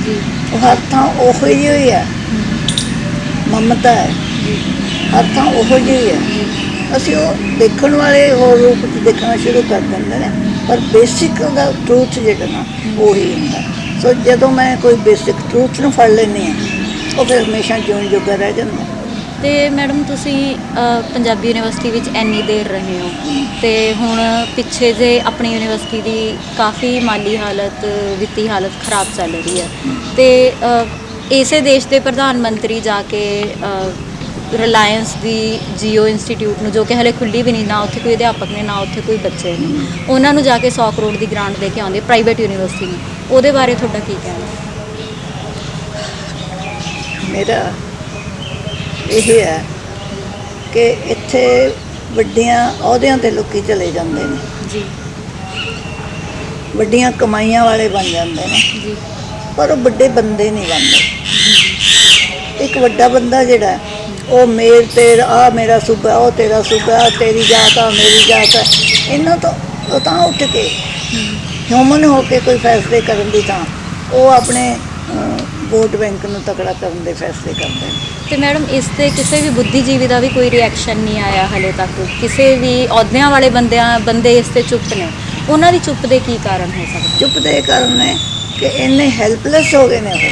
ਜੀ। ਉਹ ਹਰ ਥਾਂ ਉਹੋ ਹੀ ਹੋਈ ਹੈ। ਮਮਤਾ ਹੈ। ਹਰ ਥਾਂ ਉਹੋ ਜਿਹੀ ਹੈ ਅਸੀਂ ਉਹ ਦੇਖਣ ਵਾਲੇ ਹੋਰ ਰੂਪ ਚ ਦੇਖਣਾ ਸ਼ੁਰੂ ਕਰ ਦਿੰਦੇ ਨੇ। ਪਰ ਬੇਸਿਕ ਦਾ ਟਰੂਥ ਜਿਹੜਾ ਨਾ, ਉਹੀ ਹੁੰਦਾ। ਸੋ ਜਦੋਂ ਮੈਂ ਕੋਈ ਬੇਸਿਕ ਟਰੂਥ ਨੂੰ ਫੜ ਲੈਂਦੀ ਹਾਂ, ਉਹ ਫਿਰ ਹਮੇਸ਼ਾ ਜਿਉਣ ਜੋਗਾ ਰਹਿ ਜਾਂਦਾ। ਤੇ ਮੈਡਮ ਤੁਸੀਂ ਪੰਜਾਬੀ ਯੂਨੀਵਰਸਿਟੀ ਵਿੱਚ ਇੰਨੀ ਦੇਰ ਰਹੇ ਹੋ। ਤੇ ਹੁਣ ਪਿੱਛੇ ਜੇ ਆਪਣੀ ਯੂਨੀਵਰਸਿਟੀ ਦੀ ਕਾਫੀ ਮਾਲੀ ਹਾਲਤ, ਵਿੱਤੀ ਹਾਲਤ ਖਰਾਬ ਚੱਲ ਰਹੀ ਹੈ। ਤੇ ਇਸੇ ਦੇਸ਼ ਦੇ ਪ੍ਰਧਾਨ ਮੰਤਰੀ ਜਾ ਕੇ ਰਿਲਾਇੰਸ ਦੀ ਜੀਓ ਇੰਸਟੀਚਿਊਟ ਨੂੰ ਜੋ ਕਿ ਹਲੇ ਖੁੱਲੀ ਵੀ ਨਹੀਂ ਨਾ ਉੱਥੇ ਕੋਈ ਅਧਿਆਪਕ ਨੇ ਨਾ ਉੱਥੇ ਕੋਈ ਬੱਚੇ ਨੇ। ਉਹਨਾਂ ਨੂੰ ਜਾ ਕੇ 100 ਕਰੋੜ ਦੀ ਗ੍ਰਾਂਟ ਦੇ ਕੇ ਆਉਂਦੇ ਪ੍ਰਾਈਵੇਟ ਯੂਨੀਵਰਸਿਟੀ ਨੂੰ। ਉਹਦੇ ਬਾਰੇ ਤੁਹਾਡਾ ਕੀ ਕਹਿਣਾ? ਮੇਰਾ ਇਹ ਹੈ ਕਿ ਇੱਥੇ ਵੱਡੀਆਂ ਅਹੁਦਿਆਂ ਤੇ ਲੋਕੀ ਚਲੇ ਜਾਂਦੇ ਨੇ। ਜੀ। ਵੱਡੀਆਂ ਕਮਾਈਆਂ ਵਾਲੇ ਬਣ ਜਾਂਦੇ ਨੇ। ਜੀ। ਪਰ ਉਹ ਵੱਡੇ ਬੰਦੇ ਨਹੀਂ ਬਣਦੇ। ਇੱਕ ਵੱਡਾ ਬੰਦਾ ਜਿਹੜਾ ਹੈ, ਉਹ ਮੇਰ ਤੇਰ ਆ ਮੇਰਾ ਸੂਬਾ ਉਹ ਤੇਰਾ ਸੂਬਾ ਤੇਰੀ ਜਾਤ ਆ ਮੇਰੀ ਜਾਤ ਹੈ। ਇਹਨਾਂ ਤੋਂ ਉਹ ਤਾਂ ਉੱਠ ਕੇ ਹਿਊਮਨ ਹੋ ਕੇ ਕੋਈ ਫੈਸਲੇ ਕਰਨ ਦੀ ਤਾਂ ਉਹ ਆਪਣੇ ਵੋਟ ਬੈਂਕ ਨੂੰ ਤਕੜਾ ਕਰਨ ਦੇ ਫੈਸਲੇ ਕਰਦੇ ਨੇ। ਤੇ ਮੈਡਮ ਇਸ ਤੇ ਕਿਸੇ ਵੀ ਬੁੱਧੀਜੀਵੀ ਦਾ ਵੀ ਕੋਈ ਰਿਐਕਸ਼ਨ ਨਹੀਂ ਆਇਆ ਹਲੇ ਤੱਕ? ਕਿਸੇ ਵੀ ਅਹੁਦਿਆਂ ਵਾਲੇ ਬੰਦਿਆਂ ਬੰਦੇ ਇਸ ਤੇ ਚੁੱਪ ਨੇ? ਉਹਨਾਂ ਦੀ ਚੁੱਪ ਦੇ ਕੀ ਕਾਰਨ ਹੋ ਸਕਦਾ? ਚੁੱਪ ਦੇ ਕਾਰਨ ਨੇ ਕਿ ਇੰਨੇ ਹੈਲਪਲੈਸ ਹੋ ਗਏ ਨੇ ਉਹ।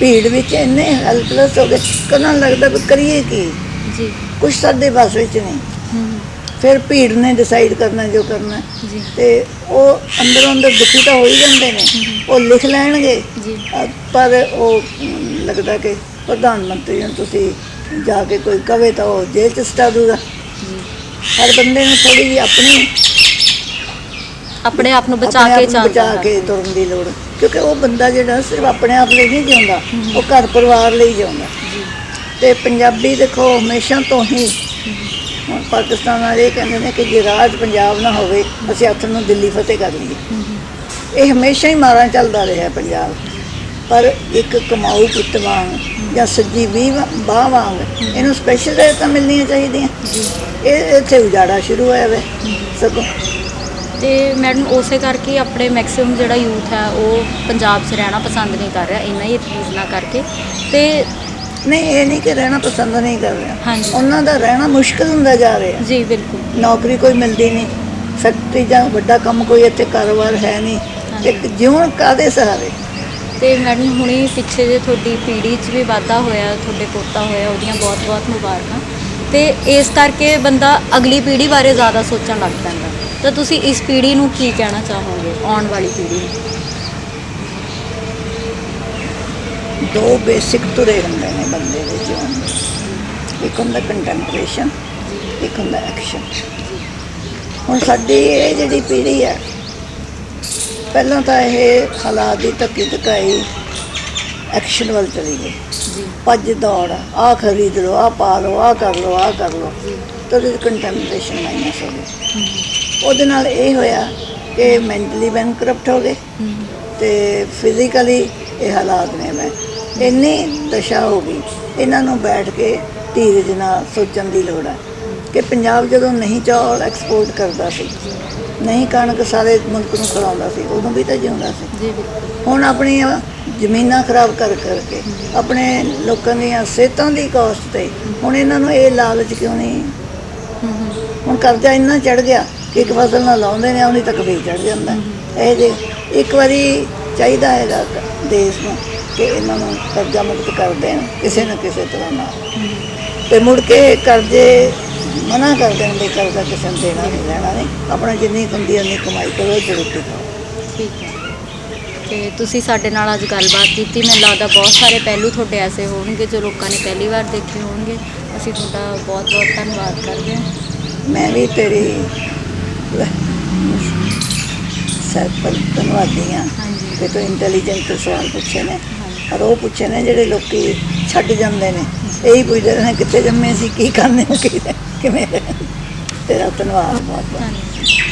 ਭੀੜ ਵਿੱਚ ਇੰਨੇ ਹੈਲਪਲੈਸ ਹੋ ਗਏ ਕਨਾਂ ਲੱਗਦਾ ਵੀ ਕਰੀਏ ਕੀ? ਜੀ। ਕੁਛ ਸਾਡੇ ਬਸ ਵਿੱਚ ਨਹੀਂ। ਹੂੰ। ਫਿਰ ਭੀੜ ਨੇ ਡਿਸਾਈਡ ਕਰਨਾ ਜੋ ਕਰਨਾ। ਜੀ। ਤੇ ਉਹ ਅੰਦਰੋਂ ਅੰਦਰ ਦੁਖੀ ਤਾਂ ਹੋ ਹੀ ਜਾਂਦੇ ਨੇ। ਉਹ ਲਿਖ ਲੈਣਗੇ। ਜੀ। ਅ, ਪਰ ਉਹ ਲੱਗਦਾ ਕਿ ਪ੍ਰਧਾਨ ਮੰਤਰੀ ਨੂੰ ਤੁਸੀਂ ਜਾ ਕੇ ਕੋਈ ਕਵੇ ਤਾਂ ਉਹ ਜੇਲ੍ਹ ਚ ਸਟਾ ਦੂਗਾ। ਜੀ। ਹਰ ਬੰਦੇ ਨੂੰ ਥੋੜੀ ਜਿਹੀ ਆਪਣੀ ਆਪਣੇ ਆਪ ਨੂੰ ਬਚਾ ਆਪਣੇ ਕੇ ਨੂੰ ਚੱਲਦਾ ਬਚਾ ਕੇ ਤੁਰਨ ਦੀ ਲੋੜ। ਕਿਉਂਕਿ ਉਹ ਬੰਦਾ ਜਿਹੜਾ ਸਿਰਫ ਆਪਣੇ ਆਪ ਲਈ ਨਹੀਂ ਜਿਉਂਦਾ ਉਹ ਘਰ ਪਰਿਵਾਰ ਲਈ ਜਿਉਂਦਾ। ਤੇ ਪੰਜਾਬੀ ਦੇਖੋ ਹਮੇਸ਼ਾ ਤੋਂ ਹੀ ਹੁਣ ਪਾਕਿਸਤਾਨ ਵਾਲੇ ਕਹਿੰਦੇ ਨੇ ਕਿ ਜੇ ਰਾਜ ਪੰਜਾਬ ਨਾ ਹੋਵੇ ਅਸੀਂ ਹੱਥ ਨੂੰ ਦਿੱਲੀ ਫਤਿਹ ਕਰ ਲਈਏ। ਇਹ ਹਮੇਸ਼ਾ ਹੀ ਮਾਰਾਂ ਚੱਲਦਾ ਰਿਹਾ ਪੰਜਾਬ। ਪਰ ਇੱਕ ਕਮਾਊ ਪੁੱਤ ਵਾਂਗ ਜਾਂ ਸੱਜੀ ਵੀ ਬਾਹ ਵਾਂਗ ਇਹਨੂੰ ਸਪੈਸ਼ਲ ਤਾਂ ਮਿਲਣੀਆਂ ਚਾਹੀਦੀਆਂ। ਇਹ ਇੱਥੇ ਉਜਾੜਾ ਸ਼ੁਰੂ ਹੋਇਆ ਵੇ। ਸਗੋਂ ਤੇ ਮੈਡਮ ਉਸੇ ਕਰਕੇ ਆਪਣੇ ਮੈਕਸਿਮਮ ਜਿਹੜਾ ਯੂਥ ਹੈ ਉਹ ਪੰਜਾਬ 'ਚ ਰਹਿਣਾ ਪਸੰਦ ਨਹੀਂ ਕਰ ਰਿਹਾ ਇੰਨਾ ਹੀ ਰੀਜ਼ਨਾਂ ਕਰਕੇ। ਤੇ ਨਹੀਂ ਇਹ ਨਹੀਂ ਕਿ ਰਹਿਣਾ ਪਸੰਦ ਨਹੀਂ ਕਰ ਰਿਹਾ। ਹਾਂਜੀ। ਉਹਨਾਂ ਦਾ ਰਹਿਣਾ ਮੁਸ਼ਕਲ ਹੁੰਦਾ ਜਾ ਰਿਹਾ। ਜੀ ਬਿਲਕੁਲ। ਨੌਕਰੀ ਕੋਈ ਮਿਲਦੀ ਨਹੀਂ। ਫੈਕਟਰੀ ਜਾਂ ਵੱਡਾ ਕੰਮ ਕੋਈ ਇੱਥੇ ਕਾਰੋਬਾਰ ਹੈ ਨਹੀਂ। ਇੱਕ ਜਿਉਣ ਕਾਦੇ ਸਹਾਰੇ? ਤੇ ਮੈਡਮ ਹੁਣੀ ਪਿੱਛੇ ਜੇ ਤੁਹਾਡੀ ਪੀੜ੍ਹੀ 'ਚ ਵੀ ਵਾਧਾ ਹੋਇਆ ਤੁਹਾਡੇ ਪੋਤਾ ਹੋਇਆ ਉਹਦੀਆਂ ਬਹੁਤ-ਬਹੁਤ ਮੁਬਾਰਕਾਂ। ਤੇ ਇਸ ਕਰਕੇ ਬੰਦਾ ਅਗਲੀ ਪੀੜ੍ਹੀ ਬਾਰੇ ਜ਼ਿਆਦਾ ਸੋਚਣ ਲੱਗ ਪੈਂਦਾ। ਤਾਂ ਤੁਸੀਂ ਇਸ ਪੀੜ੍ਹੀ ਨੂੰ ਕੀ ਕਹਿਣਾ ਚਾਹੋਗੇ? ਆਉਣ ਵਾਲੀ ਪੀੜ੍ਹੀ ਨੂੰ? ਦੋ ਬੇਸਿਕ ਤੁਰੇ ਹੁੰਦੇ ਨੇ ਬੰਦੇ ਦੇ ਜੀਵਨ ਵਿੱਚ। ਇੱਕ ਹੁੰਦਾ ਕੰਟੈਂਪਰੇਸ਼ਨ ਇੱਕ ਹੁੰਦਾ ਐਕਸ਼ਨ ਹੁਣ ਸਾਡੀ ਇਹ ਜਿਹੜੀ ਪੀੜ੍ਹੀ ਹੈ ਪਹਿਲਾਂ ਤਾਂ ਇਹ ਹਾਲਾਤ ਦੀ ਧੱਕੀ ਧਕਾਈ ਐਕਸ਼ਨ ਵੱਲ ਚਲੀ ਗਈ। ਭੱਜ ਦੌੜ ਆ ਖਰੀਦ ਲਓ ਆ ਪਾ ਲਓ ਆ ਕਰ ਲਓ ਆ ਕਰ ਲਓ। ਤਾਂ ਉਹਦੇ ਕੰਟੈਂਪਰੇਸ਼ਨ ਮਾਈਨਸ ਹੋ। ਗਈ ਉਹਦੇ ਨਾਲ ਇਹ ਹੋਇਆ ਕਿ ਮੈਂਟਲੀ ਬੈਂਕਰਪਟ ਹੋ ਗਏ ਤੇ ਫਿਜ਼ੀਕਲੀ ਇਹ ਹਾਲਾਤ ਨੇ ਮੈਂ। ਇੰਨੀ ਦਸ਼ਾ ਹੋ ਗਈ। ਇਹਨਾਂ ਨੂੰ ਬੈਠ ਕੇ ਧੀਰਜ ਨਾਲ ਸੋਚਣ ਦੀ ਲੋੜ ਹੈ ਕਿ ਪੰਜਾਬ ਜਦੋਂ ਨਹੀਂ ਚੌਲ ਐਕਸਪੋਰਟ ਕਰਦਾ ਸੀ ਨਹੀਂ ਕਣਕ ਸਾਰੇ ਮੁਲਕ ਨੂੰ ਖਿਲਾਉਂਦਾ ਸੀ ਉਦੋਂ ਵੀ ਤਾਂ ਜਿਉਂਦਾ ਸੀ। ਜੀ ਹੁਣ ਆਪਣੀਆਂ ਜ਼ਮੀਨਾਂ ਖਰਾਬ ਕਰ ਕਰਕੇ ਆਪਣੇ ਲੋਕਾਂ ਦੀਆਂ ਸਿਹਤਾਂ ਦੀ ਕਾਸਟ ਤੇ ਹੁਣ ਇਹਨਾਂ ਨੂੰ ਇਹ ਲਾਲਚ ਕਿਉਂ ਨਹੀਂ? ਹੁਣ ਕਰਜ਼ਾ ਇੰਨਾ ਚੜ ਗਿਆ ਇੱਕ ਫਸਲ ਨਾਲ ਲਾਉਂਦੇ ਨੇ ਉਹਨੀ ਤੱਕ ਵੀ ਚੜ ਜਾਂਦਾ। ਇਹ ਜੇ ਇੱਕ ਵਾਰੀ ਚਾਹੀਦਾ ਹੈਗਾ ਦੇਸ਼ ਨੂੰ ਕਿ ਇਹਨਾਂ ਨੂੰ ਕਰਜ਼ਾ ਮੁਕਤ ਕਰ ਦੇਣ ਕਿਸੇ ਨਾ ਕਿਸੇ ਤਰ੍ਹਾਂ ਨਾਲ। ਤੇ ਮੁੜ ਕੇ ਕਰਜ਼ੇ ਮਨਾ ਕਰ ਦੇਣ ਦੇ ਕਰਜ਼ਾ ਕਿਸੇ ਨੂੰ ਦੇਣਾ ਨਹੀਂ ਲੈਣਾ ਨਹੀਂ। ਆਪਣਾ ਜਿੰਨੀ ਹੁੰਦੀ ਹੈ ਉਨੀ ਕਮਾਈ ਕਰੋ ਜਰੂਰ ਕਰੋ ਠੀਕ ਹੈ। ਤੇ ਤੁਸੀਂ ਸਾਡੇ ਨਾਲ ਅੱਜ ਗੱਲਬਾਤ ਕੀਤੀ। ਮੈਨੂੰ ਲੱਗਦਾ ਬਹੁਤ ਸਾਰੇ ਪਹਿਲੂ ਤੁਹਾਡੇ ਐਸੇ ਹੋਣਗੇ ਜੋ ਲੋਕਾਂ ਨੇ ਪਹਿਲੀ ਵਾਰ ਦੇਖੇ ਹੋਣਗੇ। ਅਸੀਂ ਤੁਹਾਡਾ ਬਹੁਤ ਬਹੁਤ ਧੰਨਵਾਦ ਕਰਦੇ ਹਾਂ। ਮੈਂ ਵੀ ਤੇਰੀ ਸਰਪਲ ਧੰਨਵਾਦੀ ਹਾਂਜੀ। ਕਿ ਤੂੰ ਇੰਟੈਲੀਜੈਂਟ ਸਵਾਲ ਪੁੱਛੇ ਨੇ। ਔਰ ਉਹ ਪੁੱਛੇ ਨੇ ਜਿਹੜੇ ਲੋਕੀ ਛੱਡ ਜਾਂਦੇ ਨੇ। ਇਹੀ ਪੁੱਛਦੇ ਨੇ ਕਿੱਥੇ ਜੰਮੇ ਸੀ ਕੀ ਕਰਨੇ ਹੋ ਕਿਵੇਂ ਤੇਰਾ ਧੰਨਵਾਦ ਬਹੁਤ ਬਹੁਤ